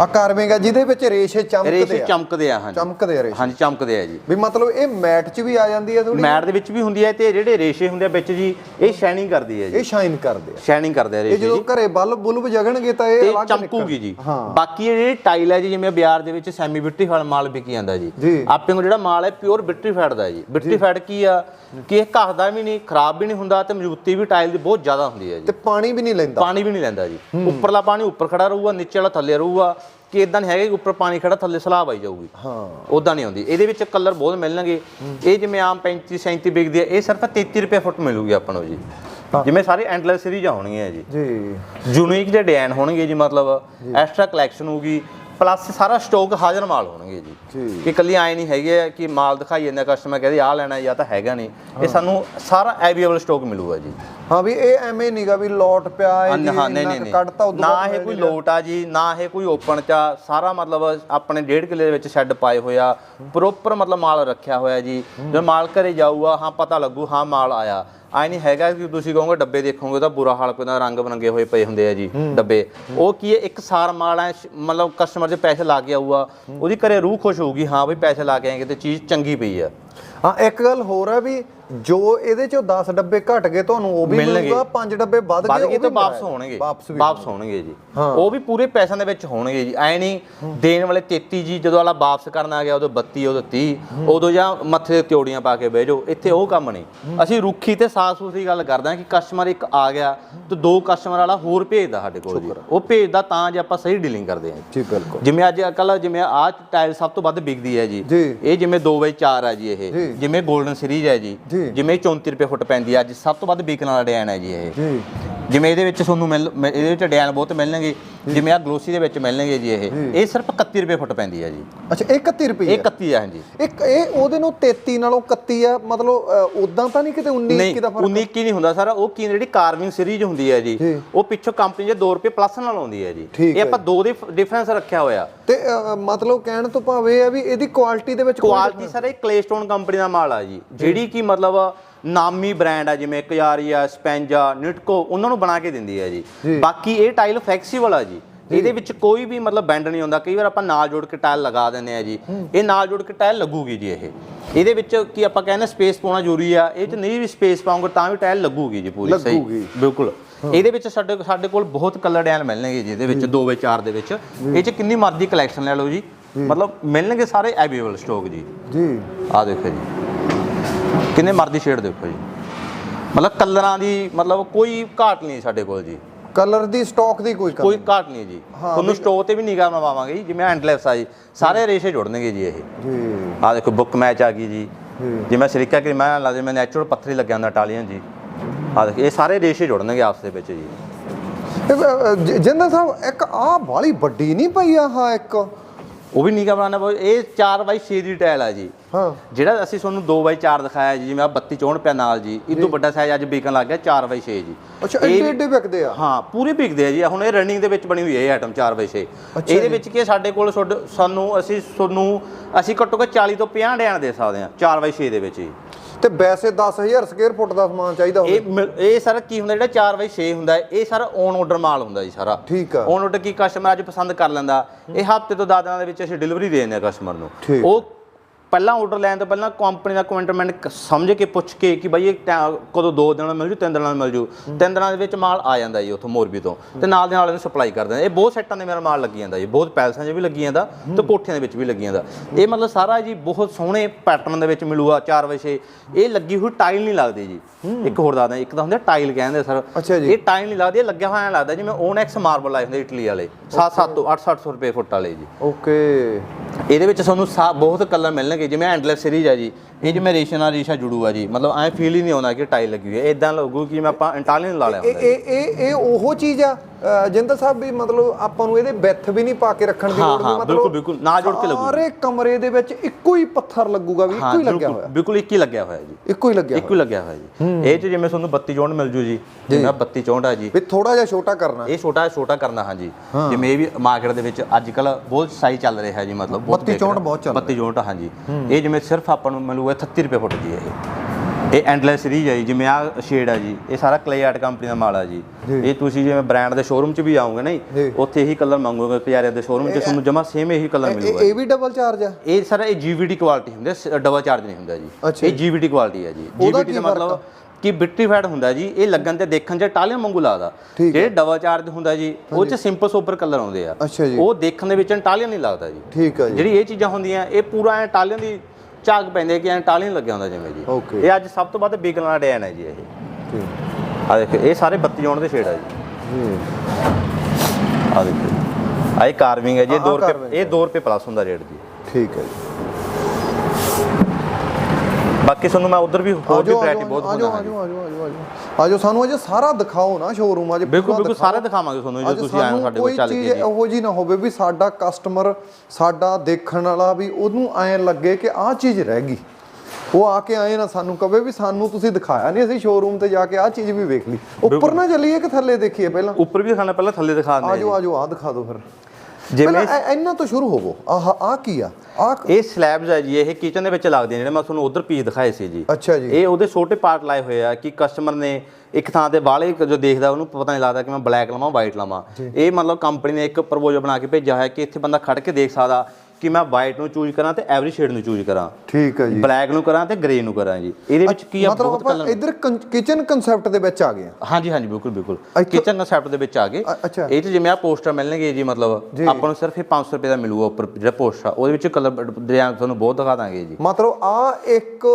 ਆ ਕਾਰਵਿੰਗ ਆ ਜਿਹਦੇ ਵਿੱਚ ਰੇਸ਼ੇ ਚਮਕਦੇ ਰੇਸ਼ੇ ਆ। ਚਮਕਦੇ ਆ ਹਾਂਜੀ। ਚਮਕਦੇ ਆ ਰੇਸ਼ੇ। ਹਾਂਜੀ ਚਮਕਦੇ ਆ ਜੀ। ਵੀ ਮਤਲਬ ਇਹ ਮੈਟ 'ਚ ਵੀ ਆ ਜਾਂਦੀ ਹੈ ਥੋੜੀ ਮੈਟ ਦੇ ਵਿੱਚ ਵੀ ਹੁੰਦੀ ਹੈ ਤੇ ਜਿਹੜੇ ਰੇਸ਼ੇ ਹੁੰਦੇ ਆ ਵਿੱਚ ਜੀ ਇਹ ਸ਼ਾਈਨਿੰਗ ਕਰਦੀ ਹੈ ਜੀ। ਇਹ ਸ਼ਾਈਨ ਕਰਦੇ ਆ। ਸ਼ਾਈਨਿੰਗ ਕਰਦੇ ਆ ਰੇਸ਼ੇ ਜਦੋਂ ਜੀ। ਘਰੇ ਬਲਬ ਬੁਲਬ ਜਗਣਗੇ ਤਾਂ ਇਹ ਅਲੱਗ ਚਮਕੂਗੀ ਜੀ। ਹਾਂ। ਬਾਕੀ ਇਹ ਜਿਹੜੀ ਟਾਈਲ ਹੈ ਜੀ ਜਿਵੇਂ ਬਾਜ਼ਾਰ ਦੇ ਵਿੱਚ ਸੈਮੀ ਬਿਟਰੀਫਾਈਡ ਮਾਲ ਵਿਕੀ ਜਾਂਦਾ ਜੀ। ਆਪਣੇ ਕੋਲ ਜਿਹੜਾ ਮਾਲ ਹੈ ਪਿਓਰ ਬਿਟਰੀਫਾਈਡ ਦਾ ਜੀ। ਬਿਟਰੀਫਾਈਡ ਕੀ ਆ? ਕਿ ਇਹ ਘਸਦਾ ਵੀ ਨਹੀਂ ਖਰਾਬ ਵੀ ਨਹੀਂ ਹੁੰਦਾ ਤੇ ਮਜ਼ਬੂਤੀ ਵੀ ਟਾਈਲ ਦੀ ਬਹੁਤ ਜ਼ਿਆਦਾ ਹੁੰਦੀ ਹੈ ਜੀ। ਤੇ ਪਾਣੀ ਵੀ ਨਹੀਂ ਲੈਂਦਾ। ਪਾਣੀ ਵੀ ਨਹੀਂ ਲੈਂਦਾ ਜੀ। ਉੱਪਰਲਾ ਪਾਣੀ ਉੱਪਰ ਖੜਾ ਰਹੂਗਾ ਨੀਚੇ ਵਾਲਾ ਥੱਲੇ ਰਹੂਗਾ। ਕਿ ਇਦਾਂ ਨਹੀਂ ਹੈਗਾ ਕਿ ਉੱਪਰ ਪਾਣੀ ਖੜਾ ਥੱਲੇ ਸਲਾਬ ਆਈ ਜਾਊਗੀ। ਹਾਂ। ਉਦਾਂ ਨਹੀਂ ਆਉਂਦੀ। ਇਹਦੇ ਵਿੱਚ ਕਲਰ ਬਹੁਤ ਮਿਲਣਗੇ। ਇਹ ਜਿਵੇਂ ਆਮ 35 37 ਵਿਕਦੀ ਹੈ ਇਹ ਸਿਰਫ 33 ਰੁਪਏ ਫੁੱਟ ਮਿਲੂਗੀ ਆਪਾਂ ਨੂੰ ਜੀ। ਜਿਵੇਂ ਸਾਰੇ ਐਂਡਲੈਸ ਸੀਰੀਜ਼ ਹੋਣਗੀਆਂ ਜੀ। ਜੀ। ਯੂਨੀਕ ਜਿਹੇ ਡਿਜ਼ਾਈਨ ਹੋਣਗੇ ਜੀ ਮਤਲਬ ਐਕਸਟਰਾ ਕਲੈਕਸ਼ਨ ਹੋਊਗੀ ਪਲੱਸ ਸਾਰਾ ਸਟਾਕ ਹਾਜ਼ਰ ਮਾਲ ਹੋਣਗੇ ਜੀ। ਕਿ ਕੱਲੀ ਆਏ ਨਹੀਂ ਹੈਗੇ ਆ ਕਿ ਮਾਲ ਦਿਖਾਈ ਜਾਂਦਾ ਕਸਟਮਰ ਕਹਿੰਦੇ ਆਹ ਲੈਣਾ ਜਾਂ ਤਾਂ ਹੈਗਾ ਨਹੀਂ। ਇਹ ਸਾਨੂੰ ਸਾਰਾ ਅਵੇਲੇਬਲ ਸਟਾਕ ਮਿਲੂਗਾ ਜੀ। ਹਾਂ ਵੀ ਇਹ ਐਵੇਂ ਨਹੀਂਗਾ ਵੀ ਲੋਟ ਪਿਆ ਹੈ ਜੀ ਹਾਂ ਨਹੀਂ ਨਹੀਂ ਕੱਢਤਾ ਉਦੋਂ ਨਾ ਇਹ ਕੋਈ ਲੋਟ ਆ ਜੀ ਨਾ ਇਹ ਕੋਈ ਓਪਨ ਚ ਸਾਰਾ ਮਤਲਬ ਆਪਣੇ ਡੇਢ ਕਿੱਲੇ ਦੇ ਵਿੱਚ ਸ਼ੈੱਡ ਪਾਏ ਹੋਇਆ ਪ੍ਰੋਪਰ ਮਤਲਬ ਮਾਲ ਰੱਖਿਆ ਹੋਇਆ ਜੀ। ਜਦੋਂ ਮਾਲ ਘਰੇ ਜਾਊਗਾ ਹਾਂ ਪਤਾ ਲੱਗੂ ਹਾਂ ਮਾਲ ਆਇਆ। ਆਈ ਨਹੀਂ ਹੈਗਾ ਕਿ ਤੁਸੀਂ ਕਹੋਗੇ ਡੱਬੇ ਦੇਖੋਗੇ ਤਾਂ ਬੁਰਾ ਹਾਲ ਕੋਈ ਨਾ ਰੰਗ ਬਰੰਗੇ ਹੋਏ ਪਏ ਹੁੰਦੇ ਆ ਜੀ ਡੱਬੇ। ਉਹ ਕੀ ਹੈ ਇੱਕ ਸਾਰ ਮਾਲ ਹੈ ਮਤਲਬ ਕਸਟਮਰ ਦੇ ਪੈਸੇ ਲਾ ਕੇ ਆਊਗਾ। ਉਹਦੀ ਘਰੇ ਰੂਹ ਖੁਸ਼ ਹੋਊਗੀ ਹਾਂ ਬਈ ਪੈਸੇ ਲਾ ਕੇ ਆਏ ਕਿਤੇ ਚੀਜ਼ ਚੰਗੀ ਪਈ ਆ। ਹਾਂ ਇੱਕ ਗੱਲ ਹੋਰ ਹੈ ਵੀ ਜੋ ਇਹਦੇ ਚੋਂ 10 ਡੱਬੇ ਘਟ ਗਏ ਤੁਹਾਨੂੰ ਉਹ ਵੀ ਮਿਲਣਗੇ। ਮਿਲੂਗਾ 5 ਡੱਬੇ ਵੱਧ ਗਏ ਉਹ ਤਾਂ ਵੀ ਵਾਪਸ ਮਿਲਣਗੇ। ਹੋਣਗੇ ਵਾਪਸ ਵੀ ਵਾਪਸ ਹੋਣਗੇ ਜੀ। ਉਹ ਵੀ ਪੂਰੇ ਪੈਸਿਆਂ ਦੇ ਵਿੱਚ ਹੋਣਗੇ ਜੀ ਐ ਨਹੀਂ ਦੇਣ ਵਾਲੇ 33 ਜੀ ਜਦੋਂ ਵਾਲਾ ਵਾਪਸ ਕਰਨ ਆ ਗਿਆ ਉਦੋਂ 32 ਉਦੋਂ 30 ਉਦੋਂ ਜਾਂ ਮੱਥੇ ਤੇ ਤਿਉੜੀਆਂ ਪਾ ਕੇ ਬਹਿ ਜਾਓ ਇੱਥੇ ਉਹ ਕੰਮ ਨਹੀਂ ਅਸੀਂ ਰੁੱਖੀ ਤੇ ਸਾਫ਼ ਸੁਥਰੀ ਗੱਲ ਕਰਦੇ ਹਾਂ ਕਿ ਕਸਟਮਰ ਇੱਕ ਆ ਗਿਆ ਤੇ ਦੋ ਕਸਟਮਰ ਵਾਲਾ ਹੋਰ ਭੇਜਦਾ ਸਾਡੇ ਕੋਲ ਜੀ ਉਹ ਭੇਜਦਾ ਤਾਂ ਜੇ ਆਪਾਂ ਸਹੀ ਡੀਲਿੰਗ ਕਰਦੇ ਹਾਂ ਜੀ ਬਿਲਕੁਲ ਜਿਵੇਂ ਅੱਜ ਕੱਲ ਜਿਵੇਂ ਆਹ ਟਾਇਲ ਸਭ ਤੋਂ ਵੱਧ ਵਿਕਦੀ ਹੈ ਜੀ ਜੀ। ਇਹ ਜਿਵੇਂ 2x4 ਹੈ ਜੀ ਜੀ। ਇਹ ਜਿਵੇਂ 골ਡਨ ਸੀਰੀਜ਼ ਹੈ ਜੀ। ਜਿਵੇਂ 34 ਰੁਪਏ ਫੁੱਟ ਪੈਂਦੀ ਹੈ। ਅੱਜ ਸਭ ਤੋਂ ਵੱਧ ਵਿਕਣ ਵਾਲਾ ਡਿਜ਼ਾਈਨ ਹੈ ਜੀ ਇਹ। ਜੀ। ਜਿਵੇਂ ਇਹਦੇ ਵਿੱਚ ਤੁਹਾਨੂੰ ਮਿਲ ਇਹਦੇ ਵਿੱਚ ਡਿਜ਼ਾਈਨ ਬਹੁਤ ਮਿਲਣਗੇ ਜਿਵੇਂ ਆ ਗਲੋਸੀ ਦੇ ਵਿੱਚ ਮਿਲਣਗੇ ਜੀ ਇਹ। ਇਹ ਸਿਰਫ 31 ਰੁਪਏ ਫੁੱਟ ਪੈਂਦੀ ਹੈ ਜੀ। ਅੱਛਾ ਇਹ 31 ਰੁਪਏ ਇਹ 31 ਹੈ ਜੀ ਇੱਕ ਇਹ ਉਹਦੇ ਨੂੰ 33 ਨਾਲੋਂ 31 ਆ ਮਤਲਬ ਉਦਾਂ ਤਾਂ ਨਹੀਂ ਕਿਤੇ 19 ਨਹੀਂ 21 ਦਾ ਫ਼ਰਕ 19 ਕੀ ਨਹੀਂ ਹੁੰਦਾ ਸਰ ਉਹ ਕੀ ਜਿਹੜੀ ਕਾਰਵਿੰਗ ਸੀਰੀਜ਼ ਹੁੰਦੀ ਹੈ ਜੀ ਜੀ। ਉਹ ਪਿੱਛੋਂ ਕੰਪਨੀ ਦੇ 2 ਰੁਪਏ ਪਲੱਸ ਨਾਲ ਆਉਂਦੀ ਹੈ ਜੀ। ਠੀਕ ਇਹ ਹੈ। ਆਪਾਂ ਦੋ ਦੇ ਡਿਫਰੈਂਸ ਰੱਖਿਆ ਹੋਇਆ। ਤੇ ਅ, ਮਤਲਬ ਕਹਿਣ ਤੋਂ ਭਾਵ ਇਹ ਹੈ ਵੀ ਇਹਦੀ ਕੁਆਲਿਟੀ ਦੇ ਵਿੱਚ ਕੋਈ ਕੁਆਲਿਟੀ ਸਰ ਇਹ ਕਲੇਸਟੋਨ ਕੰਪਨੀ ਦਾ ਮਾਲ ਆ ਜੀ। ਜਿਹੜੀ ਕੀ ਮਤਲਬ ਨਾਮੀ ਬ੍ਰਾਂਡ ਆ ਜਿਵੇਂ ਕਿਆਰੀਆ ਸਪੈਂਜਾ ਨਿਟਕੋ ਉਹਨਾਂ ਨੂੰ ਬਣਾ ਕੇ ਦਿੰਦੀ ਹੈ ਜੀ। ਬਾਕੀ ਇਹ ਟਾਈਲ ਫਲੈਕਸੀਬਲ ਆ ਜੀ। ਇਹਦੇ ਵਿੱਚ ਕੋਈ ਵੀ ਮਤਲਬ ਬੈਂਡ ਨਹੀਂ ਹੁੰਦਾ। ਕਈ ਵਾਰ ਆਪਾਂ ਨਾਲ ਜੋੜ ਕੇ ਟਾਇਲ ਲਗਾ ਦਿੰਦੇ ਆ ਜੀ। ਇਹ ਨਾਲ ਜੋੜ ਕੇ ਟਾਇਲ ਲੱਗੂਗੀ ਜੀ ਇਹ। ਇਹਦੇ ਵਿੱਚ ਕੀ ਆਪਾਂ ਕਹਿੰਦੇ ਸਪੇਸ ਪਾਉਣਾ ਜ਼ਰੂਰੀ ਆ। ਇਹ ਚ ਨਹੀਂ ਵੀ ਸਪੇਸ ਪਾਉਂਗੇ ਤਾਂ ਵੀ ਟਾਇਲ ਲੱਗੂਗੀ ਜੀ ਪੂਰੀ ਸਹੀ। ਬਿਲਕੁਲ। ਇਹਦੇ ਵਿੱਚ ਸਾਡੇ ਸਾਡੇ ਕੋਲ ਬਹੁਤ ਕਲਰ ਡਿਜ਼ਾਈਨ ਮਿਲਣਗੇ ਜੀ ਇਹਦੇ ਵਿੱਚ 2x4 ਦੇ ਵਿੱਚ। ਇਹ ਚ ਕਿੰਨੀ ਮਰਜ਼ੀ ਕਲੈਕਸ਼ਨ ਲੈ ਲਓ ਜੀ। ਮਤਲਬ ਮਿਲਣਗੇ ਸਾਰੇ ਅਵੇਲੇਬਲ ਸਟਾਕ ਜੀ। ਜੀ। ਆ ਦੇਖੋ ਜੀ। ਕਿੰਨੇ ਮਰਜ਼ੀ ਸ਼ੇਡ ਦੇਖੋ ਜੀ ਮਤਲਬ ਕਲਰਾਂ ਦੀ ਮਤਲਬ ਕੋਈ ਘਾਟ ਨਹੀਂ ਸਾਡੇ ਕੋਲ ਜੀ। ਕਲਰ ਦੀ ਸਟਾਕ ਦੀ ਕੋਈ ਕੋਈ ਘਾਟ ਨਹੀਂ ਜੀ। ਤੁਹਾਨੂੰ ਸਟੋਰ ਤੇ ਵੀ ਨਿਗਾਹ ਮਵਾਵਾਂਗੇ ਜੀ ਜਿਵੇਂ ਐਂਡਲੈਸ ਆ ਜੀ। ਸਾਰੇ ਰੇਸ਼ੇ ਜੁੜਨਗੇ ਜੀ ਇਹ। ਜੀ। ਆ ਦੇਖੋ ਬੁੱਕ ਮੈਚ ਆ ਗਈ ਜੀ। ਜੀ। ਜਿਵੇਂ ਸਰੀਕਾ ਕਿ ਮੈਂ ਲਾ ਦੇ ਮੈਂ ਨੈਚੁਰਲ ਪੱਥਰੀ ਲੱਗਿਆ ਹੁੰਦਾ ਟਾਲੀਆਂ ਜੀ। ਆ ਦੇਖੋ ਇਹ ਸਾਰੇ ਰੇਸ਼ੇ ਜੁੜਨਗੇ ਆਪਸ ਦੇ ਵਿੱਚ ਜੀ। ਜਿੰਦਾ ਸਾਹਿਬ ਇੱਕ ਆਹ ਬਾਲੀ ਵੱਡੀ ਨਹੀਂ ਪਈ ਆ ਹਾਂ ਇੱਕ? ਉਹ ਵੀ ਨਿਗਾਹ ਬਹੁਤ ਇਹ 4 ਬਾਈ 6 ਦੀ ਟਾਇਲ ਆ ਜੀ। ਹਾਂ। ਜਿਹੜਾ ਅਸੀਂ ਤੁਹਾਨੂੰ 2x4 ਦਿਖਾਇਆ ਜੀ ਜਿਵੇਂ ਆ 32 64 ਪਿਆ ਨਾਲ ਜੀ ਇਹ ਤੋਂ ਵੱਡਾ ਸਾਈਜ਼ ਅੱਜ ਵਿਕਣ ਲੱਗ ਗਿਆ 4x6 ਜੀ। ਅੱਛਾ ਇਹ ਐਡੇ ਐਡੇ ਵਿਕਦੇ ਆ? ਹਾਂ ਪੂਰੇ ਵਿਕਦੇ ਆ ਜੀ। ਹੁਣ ਇਹ ਰਨਿੰਗ ਦੇ ਵਿੱਚ ਬਣੀ ਹੋਈ ਹੈ ਇਹ ਆਈਟਮ 4x6 ਇਹਦੇ ਵਿੱਚ ਕੀ ਸਾਡੇ ਕੋਲ ਸਾਨੂੰ ਅਸੀਂ ਤੁਹਾਨੂੰ ਅਸੀਂ ਘੱਟੋ ਘੱਟ 40 ਤੋਂ 50 ਡਿਜ਼ਾਈਨ ਦੇ ਸਕਦੇ ਹਾਂ 4x6 ਦੇ ਵਿੱਚ ਜੀ। ਤੇ ਵੈਸੇ 10000 ਸਕੁਅਰ ਫੁੱਟ ਦਾ ਸਮਾਨ ਚਾਹੀਦਾ ਹੋਵੇ। ਇਹ ਇਹ ਸਰ ਕੀ ਹੁੰਦਾ ਜਿਹੜਾ 4x6 ਹੁੰਦਾ ਇਹ ਸਰ ਔਨ ਆਰਡਰ ਮਾਲ ਹੁੰਦਾ ਜੀ ਸਾਰਾ। ਠੀਕ ਆ। ਔਨ ਆਰਡਰ ਕੀ ਕਸਟਮਰ ਅੱਜ ਪਸੰਦ ਕਰ ਲੈਂਦਾ ਇਹ ਹਫ਼ਤੇ ਤੋਂ 10 ਦਿਨਾਂ ਦੇ ਵਿੱਚ ਅਸੀਂ ਡਿਲੀਵਰੀ ਦੇ ਦਿੰਦੇ ਆ ਕਸਟਮਰ ਨੂੰ। ਉਹ ਪਹਿਲਾਂ ਆਰਡਰ ਲੈਣ ਤੋਂ ਪਹਿਲਾਂ ਕੰਪਨੀ ਦਾ ਕਮੈਂਟਮੈਂਟ ਸਮਝ ਕੇ ਪੁੱਛ ਕੇ ਕਿ ਬਈ ਇਹ ਟੈ- ਕਦੋਂ ਦੋ ਦਿਨਾਂ ਮਿਲ ਜੂ ਤਿੰਨ ਦਿਨਾਂ ਮਿਲ ਜੂ। ਤਿੰਨ ਦਿਨਾਂ ਦੇ ਵਿੱਚ ਮਾਲ ਆ ਜਾਂਦਾ ਜੀ ਉੱਥੋਂ ਮੋਰਬੀ ਤੋਂ। ਤੇ ਨਾਲ ਦੇ ਨਾਲ ਇਹਨੂੰ ਸਪਲਾਈ ਕਰ ਦਿੰਦੇ। ਇਹ ਬਹੁਤ ਸੈੱਟਾਂ ਦੇ ਮੇਰਾ ਮਾਲ ਲੱਗੀ ਜਾਂਦਾ ਜੀ। ਬਹੁਤ ਪੈਲਸਾਂ 'ਚ ਵੀ ਲੱਗੀ ਜਾਂਦਾ ਤੇ ਕੋਠਿਆਂ ਦੇ ਵਿੱਚ ਵੀ ਲੱਗੀ ਜਾਂਦਾ। ਇਹ ਮਤਲਬ ਸਾਰਾ ਜੀ ਬਹੁਤ ਸੋਹਣੇ ਪੈਟਰਨ ਦੇ ਵਿੱਚ ਮਿਲੂਗਾ 4 ਵਜੇ ਇਹ ਲੱਗੀ ਹੋਈ ਟਾਈਲ ਨਹੀਂ ਲੱਗਦੀ ਜੀ। ਇੱਕ ਹੋਰ ਦੱਸਦਾ ਇੱਕ ਤਾਂ ਹੁੰਦਾ ਟਾਈਲ ਕਹਿੰਦੇ ਸਰ। ਅੱਛਾ ਜੀ। ਇਹ ਟਾਈਲ ਨਹੀਂ ਲੱਗਦੀ ਇਹ ਲੱਗਿਆ ਹੋਇਆ ਐਂ ਲੱਗਦਾ ਜਿਵੇਂ ਓਨੈਕਸ ਮਾਰਬਲ ਆਏ ਹੁੰਦੇ ਇਟਲੀ ਵਾਲੇ। 7-7 ਤੋਂ 8-700 ਰੁਪਏ ਫੁੱਟ ਵਾਲੇ ਜੀ। ਓਕੇ। ਇਹਦੇ ਵਿੱਚ ਤੁਹਾਨੂੰ ਸਾ- ਬਹੁਤ ਕਲਰ ਮਿਲਣਗੇ। ਜਿਵੇਂ ਐਂਡਲੈਸ ਸੀਰੀਜ਼ ਆ ਜੀ ਇਹ ਜਿਵੇਂ ਰੇਸ਼ਾ ਨਾਲ ਰੇਸ਼ਾ ਜੁੜੂਗਾ ਜੀ ਮਤਲਬ ਐ ਫੀਲ ਹੀ ਨਹੀਂ ਆਉਂਦਾ ਕਿ ਟਾਈਲ ਲੱਗੀ ਹੋਈ ਹੈ। ਇਦਾਂ ਲੱਗੂ ਕਿ ਮੈਂ ਆਪਾਂ ਇੰਟਾਲੀਅਨ ਲਾ ਲਿਆ ਇਹ ਹੁੰਦਾ ਜੀ। ਇਹ ਇਹ ਇਹ ਉਹੋ ਚੀਜ਼ ਆ। ਜਿੰਦਰ ਸਾਹਿਬ ਵੀ ਮਤਲਬ ਆਪਾਂ ਨੂੰ ਇਹਦੇ ਵਿੱਥ ਵੀ ਨਹੀਂ ਪਾ ਕੇ ਰੱਖਣ ਦੀ ਹਾਂ, ਲੋੜ ਹਾਂ, ਨਹੀਂ ਬਿਲਕੁਲ, ਬਿਲਕੁਲ, ਨਾ ਜੋੜ ਕੇ ਲੱਗੂਗਾ। ਸਾਰੇ ਕਮਰੇ ਦੇ ਵਿੱਚ ਇੱਕੋ ਹੀ ਪੱਥਰ ਲੱਗੂਗਾ ਵੀ ਹਾਂ ਇੱਕੋ ਹੀ ਲੱਗਿਆ ਹੋਇਆ। ਬਿਲਕੁਲ ਇੱਕ ਹੀ ਲੱਗਿਆ ਹੋਇਆ ਜੀ। ਇੱਕੋ ਹੀ ਲੱਗਿਆ ਇੱਕੋ ਹੀ ਲੱਗਿਆ ਹੋਇਆ ਜੀ। ਇਹ ਚ ਜਿਵੇਂ ਤੁਹਾਨੂੰ 32 ਚੌਂਟ ਮਿਲ ਜੂ ਜੀ ਜਿਵੇਂ 32 ਚੌਂਟ ਆ ਜੀ। ਵੀ ਥੋੜਾ ਜਿਹਾ ਛੋਟਾ ਕਰਨਾ। ਇਹ ਛੋਟਾ ਛੋਟਾ ਕਰਨਾ ਹਾਂਜੀ ਜਿਵੇਂ ਇਹ ਵੀ ਮਾਰਕੀਟ ਦੇ ਵਿੱਚ ਅੱਜ ਕੱਲ ਬਹੁਤ ਸਾਈਜ਼ ਚੱਲ ਰਿਹਾ ਜੀ ਮਤਲਬ 32 ਵਿਕ ਚੌਂਟ ਰਿਹਾ। ਬਹੁਤ ਚੱਲ 32 ਚੌਂਟ ਹਾਂਜੀ ਇਹ ਜਿਵੇਂ ਸਿਰਫ ਆਪਾਂ ਨੂੰ ਮਿਲੂਗਾ 38 ਰੁਪਏ ਫੁੱਟ ਜੀ ਇਹ। ਇਹ ਐਂਡਲੈਸ ਸੀਰੀਜ਼ ਹੈ ਜੀ ਜਿਵੇਂ ਆ ਸ਼ੇਡ ਆ ਜੀ ਇਹ ਸਾਰਾ ਕਲੇ ਆਰਟ ਕੰਪਨੀ ਦਾ ਮਾਲ ਆ ਜੀ। ਇਹ ਤੁਸੀਂ ਜਿਵੇਂ ਬ੍ਰਾਂਡ ਦੇ ਸ਼ੋਰੂਮ 'ਚ ਵੀ ਆਓਗੇ ਨਹੀਂ। ਉੱਥੇ ਇਹੀ ਕਲਰ ਮੰਗੋਗੇ ਪਿਆਰੇ ਦੇ ਸ਼ੋਰੂਮ 'ਚ ਤੁਹਾਨੂੰ ਜਮਾ ਸੇਮ ਇਹੀ ਕਲਰ ਇਹ ਮਿਲੂਗਾ ਇਹ ਵੀ ਡਬਲ ਚਾਰਜ ਆ? ਇਹ ਸਰ ਇਹ ਜੀਵੀਡੀ ਕੁਆਲਿਟੀ ਹੁੰਦੀ ਹੈ ਡਬਲ ਚਾਰਜ ਨਹੀਂ ਹੁੰਦਾ ਜੀ। ਇਹ ਜੀਵੀਡੀ ਕੁਆਲਿਟੀ ਹੈ ਜੀ। ਉਹਦਾ ਜੀਵੀਡੀ ਕੀ ਦਾ ਫ਼ਰਕ ਮਤਲਬ? ਕਿ ਬਿਟਰੀਫਾਈਡ ਹੁੰਦਾ ਜੀ ਇਹ ਲੱਗਣ ਤੇ ਦੇਖਣ 'ਚ ਟਾਲੀਆਂ ਵਾਂਗੂ ਲੱਗਦਾ। ਠੀਕ ਜਿਹੜੇ ਡਬਲ ਚਾਰਜ ਹੁੰਦਾ ਜੀ ਉਹ 'ਚ ਸਿੰਪਲ ਸੋਬਰ ਕਲਰ ਆਉਂਦੇ ਆ। ਅੱਛਾ ਜੀ। ਉਹ ਦੇਖਣ ਦੇ ਵਿੱਚ ਟਾਲੀਆਂ ਨਹੀਂ ਲੱਗਦਾ ਜੀ। ਠੀਕ ਆ ਜੀ। ਜਿਹੜੀ ਇਹ ਚੀਜ਼ਾਂ ਹੁੰਦੀਆਂ ਇਹ ਪੂਰਾ ਐ ਟਾਲੀਆਂ ਦੀ ਝਾਗ ਪੈਂਦੀ ਕਿ ਐ ਟਾਲੀਆਂ ਲੱਗਿਆ ਹੁੰਦਾ ਜਿਵੇਂ ਜੀ। Okay। ਇਹ ਅੱਜ ਸਭ ਤੋਂ ਵੱਧ ਵਿਕਣ ਵਾਲਾ ਡਿਜ਼ਾਈਨ ਹੈ ਜੀ ਇਹ। ਆ ਦੇਖੋ ਇਹ ਸਾਰੇ 32 ਜੋਨ ਦੇ ਸ਼ੇਡ ਆ ਜੀ। ਜੀ ਆ ਦੇਖੋ ਆ ਇਹ ਕਾਰਵਿੰਗ ਹੈ ਜੀ ਇਹ ਆਹ 2 carving ਰੁਪਏ ਇਹ 2 ਰੁਪਏ ਪਲੱਸ ਹੁੰਦਾ ਰੇਟ ਜੀ। ਠੀਕ ਹੈ ਜੀ। ਬਾਕੀ ਤੁਹਾਨੂੰ ਮੈਂ ਉਧਰ ਵੀ ਹੋਰ ਵੀ ਵੈਰਾਈਟੀ ਬਹੁਤ ਆਜੋ ਆਜੋ ਆਜੋ ਆਜੋ ਆਜੋ। ਆਜੋ ਸਾਨੂੰ ਅਜੇ ਸਾਰਾ ਦਿਖਾਓ ਨਾ ਸ਼ੋਰੂਮ ਅਜੇ ਬਿਲਕੁਲ ਬਿਲਕੁਲ। ਸਾਰੇ ਦਿਖਾਵਾਂਗੇ ਤੁਹਾਨੂੰ ਜੇ ਤੁਸੀਂ ਆਏ ਸਾਡੇ ਕੋਲ ਚੱਲ ਕੇ ਚੀਜ਼ ਜੀ। ਇਹੋ ਜੀ ਨਾ ਹੋਵੇ ਵੀ ਸਾਡਾ ਕਸਟਮਰ ਸਾਡਾ ਦੇਖਣ ਵਾਲਾ ਵੀ ਉਹਨੂੰ ਐਂ ਲੱਗੇ ਕਿ ਆਹ ਚੀਜ਼ ਰਹਿ ਗਈ। ਉਹ ਆ ਕੇ ਆਏ ਨਾ ਸਾਨੂੰ ਕਵੇ ਵੀ ਸਾਨੂੰ ਤੁਸੀਂ ਦਿਖਾਇਆ ਨਹੀਂ ਅਸੀਂ ਸ਼ੋਰੂਮ ਤੇ ਜਾ ਕੇ ਆਹ ਚੀਜ਼ ਵੀ ਵੇਖ ਲਈ। ਉੱਪਰ ਨਾ ਚੱਲੀਏ ਕਿ ਥੱਲੇ ਦੇਖੀਏ ਪਹਿਲਾਂ। ਉੱਪਰ ਵੀ ਦਿਖਾਣਾ ਪਹਿਲਾਂ ਥੱਲੇ ਦਿਖਾ ਦਿੰਦੇ ਆਜੋ ਆਜੋ ਆ ਦਿਖਾ ਦਿਓ ਫਿਰ। ਜਿਵੇਂ ਇਹਨਾਂ ਤੋਂ ਸ਼ੁਰੂ ਹੋਵੋ। ਆਹ ਆ ਕੀ ਆ? ਆ ਇਹ ਸਲੈਬਸ ਹੈ ਜੀ ਇਹ ਕਿਚਨ ਦੇ ਵਿੱਚ ਲੱਗਦੇ ਨੇ ਜਿਹੜੇ ਮੈਂ ਤੁਹਾਨੂੰ ਉਧਰ ਪੀਸ ਦਿਖਾਏ ਸੀ ਜੀ। ਅੱਛਾ ਜੀ। ਇਹ ਉਹਦੇ ਛੋਟੇ ਪਾਰਟ ਲਾਏ ਹੋਏ ਆ ਕਿ ਕਸਟਮਰ ਨੇ ਇੱਕ ਥਾਂ ਤੇ ਵਾਲੇ ਜੋ ਦੇਖਦਾ ਉਹਨੂੰ ਪਤਾ ਨਹੀਂ ਲੱਗਦਾ ਕਿ ਮੈਂ ਬਲੈਕ ਲਵਾਂ ਵਾਈਟ ਲਵਾਂ। ਇਹ ਮਤਲਬ ਕੰਪਨੀ ਨੇ ਇੱਕ ਪ੍ਰਪੋਜ਼ਲ ਬਣਾ ਕੇ ਭੇਜਿਆ ਹੋਇਆ ਕਿ ਇੱਥੇ ਬੰਦਾ ਖੜ ਕੇ ਦੇਖ ਸਕਦਾ। ਕਿ ਮੈਂ ਵਾਈਟ ਨੂੰ ਚੂਜ਼ ਕਰਾਂ ਤੇ ਐਵਰੀ ਸ਼ੇਡ ਨੂੰ ਚੂਜ਼ ਕਰਾਂ। ਠੀਕ ਹੈ ਜੀ। ਬਲੈਕ ਨੂੰ ਕਰਾਂ ਤੇ ਗ੍ਰੇ ਨੂੰ ਕਰਾਂ ਜੀ। ਇਹਦੇ ਵਿੱਚ ਕੀ ਆ ਮਤਲਬ ਬਹੁਤ ਆਪਾਂ ਕਲਰ ਇੱਧਰ ਕਿਚਨ ਕਨਸੈਪਟ ਦੇ ਵਿੱਚ ਆ ਗਏ ਹਾਂਜੀ ਹਾਂਜੀ ਬਿਲਕੁਲ ਬਿਲਕੁਲ। ਕਿਚਨ ਕਨਸੈਪਟ ਦੇ ਵਿੱਚ ਆ ਗਏ। ਇਹ 'ਚ ਜਿਵੇਂ ਆ ਪੋਸਟਰ ਮਿਲਣਗੇ ਜੀ ਮਤਲਬ ਆਪਾਂ ਨੂੰ ਸਿਰਫ ਇਹ 500 ਰੁਪਏ ਦਾ ਮਿਲੂਗਾ ਉੱਪਰ ਜਿਹੜਾ ਪੋਸਟਰ ਆ। ਉਹਦੇ ਵਿੱਚ ਕਲਰ ਡਿਜ਼ਾਈਨ ਤੁਹਾਨੂੰ ਬਹੁਤ ਦਿਖਾ ਦਾਂਗੇ ਜੀ। ਮਤਲਬ ਆ ਇੱਕ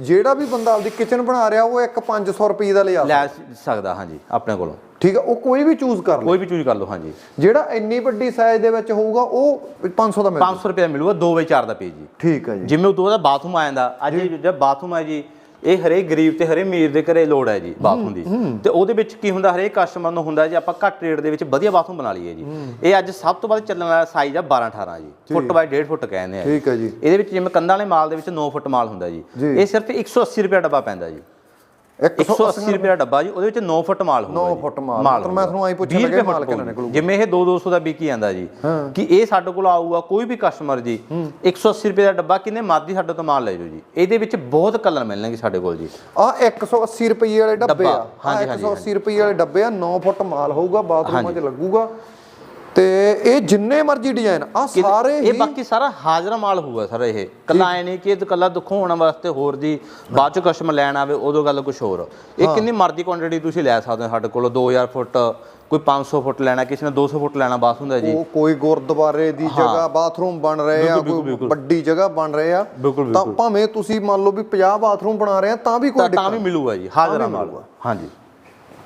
ਜਿਹੜਾ ਵੀ ਬੰਦਾ ਆਪਦੀ ਕਿਚਨ ਬਣਾ ਰਿਹਾ ਉਹ ਇੱਕ 500 ਰੁਪਏ ਦਾ ਲਿਆ। ਲੈ ਸਕਦਾ ਹਾਂਜੀ ਆਪਣੇ ਕੋਲੋਂ। ਠੀਕ ਹੈ ਉਹ ਕੋਈ ਵੀ ਚੂਜ਼ ਕਰ ਲੇ। ਕੋਈ ਵੀ ਚੂਜ਼ ਕਰ ਲਓ ਹਾਂਜੀ। ਜਿਹੜਾ ਇੰਨੀ ਵੱਡੀ ਸਾਈਜ਼ ਦੇ ਵਿੱਚ ਹੋਊਗਾ ਉਹ 500 ਦਾ ਮਿਲ 500 ਰੁਪਏ ਦਾ ਮਿਲੂਗਾ 2x4 ਦਾ ਪੇਜ ਜੀ। ਠੀਕ ਹੈ ਜੀ। ਜਿਵੇਂ ਉਦੋਂ ਬਾਅਦ ਬਾਥਰੂਮ ਆ ਜਾਂਦਾ ਅੱਜ ਜਿਹੜਾ ਬਾਥਰੂਮ ਹੈ ਜੀ ਇਹ ਹਰੇਕ ਗਰੀਬ ਤੇ ਹਰੇਕ ਅਮੀਰ ਦੇ ਘਰੇ ਲੋੜ ਹੈ ਜੀ ਬਾਥਰੂਮ ਦੀ। ਤੇ ਉਹਦੇ ਵਿੱਚ ਕੀ ਹੁੰਦਾ ਹਰੇਕ ਕਸਟਮਰ ਨੂੰ ਹੁੰਦਾ ਜੀ ਆਪਾਂ ਘੱਟ ਰੇਟ ਦੇ ਵਿੱਚ ਵਧੀਆ ਬਾਥਰੂਮ ਬਣਾ ਲਈਏ ਜੀ। ਇਹ ਅੱਜ ਸਭ ਤੋਂ ਵੱਧ ਚੱਲਣ ਵਾਲਾ ਸਾਈਜ਼ ਆ 12 18 ਜੀ। ਫੁੱਟ ਬਾਈ 1.5 ਫੁੱਟ ਕਹਿੰਦੇ ਆ। ਠੀਕ ਹੈ ਜੀ। ਇਹਦੇ ਵਿੱਚ ਜਿਵੇਂ ਕੰਧਾਂ ਵਾਲੇ ਮਾਲ ਦੇ ਵਿੱਚ 9 ਫੁੱਟ ਮਾਲ ਹੁੰਦਾ ਜੀ। ਇਹ ਸਿਰਫ 180 ਰੁਪਏ ਡੱਬਾ ਪੈਂਦਾ ਜੀ। 180 ਰੁਪਏ ਦਾ ਡੱਬਾ ਜੀ ਉਹਦੇ ਵਿੱਚ 9 ਫੁੱਟ ਮਾਲ ਹੁੰਦਾ 9 ਜੀ। ਫੁੱਟ ਮਾਲ। ਮਤਲਬ ਮੈਂ ਤੁਹਾਨੂੰ ਆਈਂ ਪੁੱਛਣ 20 ਲੱਗਿਆ ਮਾਲ ਕਿੰਨਾ ਨਿਕਲੂਗਾ? ਜਿਵੇਂ ਇਹ 2 200 ਦਾ ਵਿਕੀ ਜਾਂਦਾ ਜੀ ਕਿ ਇਹ ਸਾਡੇ ਕੋਲ ਆਊਗਾ ਕੋਈ ਵੀ ਕਸਟਮਰ ਜੀ 180 ਰੁਪਏ ਦਾ ਡੱਬਾ ਕਿੰਨੇ ਮਰਜ਼ੀ ਸਾਡੇ ਤੋਂ ਮਾਲ ਲੈ ਜਾਓ ਜੀ। ਇਹਦੇ ਵਿੱਚ ਬਹੁਤ ਕਲਰ ਮਿਲਣਗੇ ਸਾਡੇ ਕੋਲ ਜੀ। ਆ 180 ਰੁਪਏ ਵਾਲੇ ਡੱਬੇ ਆ। ਡੱਬਾ, ਆ ਹਾਂਜੀ, ਹਾਂਜੀ, 180 ਰੁਪਏ ਵਾਲੇ ਡੱਬੇ ਆ 9 ਫੁੱਟ ਮਾਲ ਹੋਊਗਾ ਬਾਥਰੂਮਾਂ 'ਚ ਲੱਗੂਗਾ। ਤੇ ਇਹ ਜਿੰਨੇ ਮਰਜ਼ੀ ਡਿਜ਼ਾਈਨ ਆ ਸਾਰੇ ਇਹ ਬਾਕੀ ਸਾਰਾ ਹਾਜ਼ਰਾ ਮਾਲ ਹੋਊਗਾ ਸਰ ਇਹ। ਕੱਲਾ ਐ ਨਹੀਂ ਕਿ ਇਹ ਕੱਲਾ ਦਿਖਾਉਣ ਵਾਸਤੇ ਹੋਰ ਜੀ ਬਾਅਦ ਚ ਕਸਟਮਰ ਲੈਣ ਆਵੇ ਉਦੋਂ ਗੱਲ ਕੁਝ ਹੋਰ। ਇਹ ਕਿੰਨੀ ਮਰਜ਼ੀ ਕੁਆਂਟੀਟੀ ਤੁਸੀਂ ਲੈ ਸਕਦੇ ਹੋ ਸਾਡੇ ਕੋਲੋਂ 2000 ਫੁੱਟ ਕੋਈ 500 ਫੁੱਟ ਲੈਣਾ ਕਿਸੇ ਨੇ 200 ਫੁੱਟ ਲੈਣਾ ਬਾਥਰੂਮ ਦਾ ਜੀ। ਉਹ ਕੋਈ ਗੁਰਦੁਆਰੇ ਦੀ ਜਗ੍ਹਾ ਬਾਥਰੂਮ ਬਣ ਰਹੇ ਆ ਕੋਈ ਵੱਡੀ ਜਗ੍ਹਾ ਬਣ ਰਹੇ ਆ ਤਾਂ ਭਾਵੇਂ ਤੁਸੀਂ ਮੰਨ ਲਓ ਵੀ 50 ਬਾਥਰੂਮ ਬਣਾ ਰਹੇ ਆ ਤਾਂ ਵੀ ਕੋਈ ਤਾਂ ਵੀ ਮਿਲੂਗਾ ਜੀ ਹਾਜ਼ਰਾ ਮਾਲ। ਹਾਂਜੀ।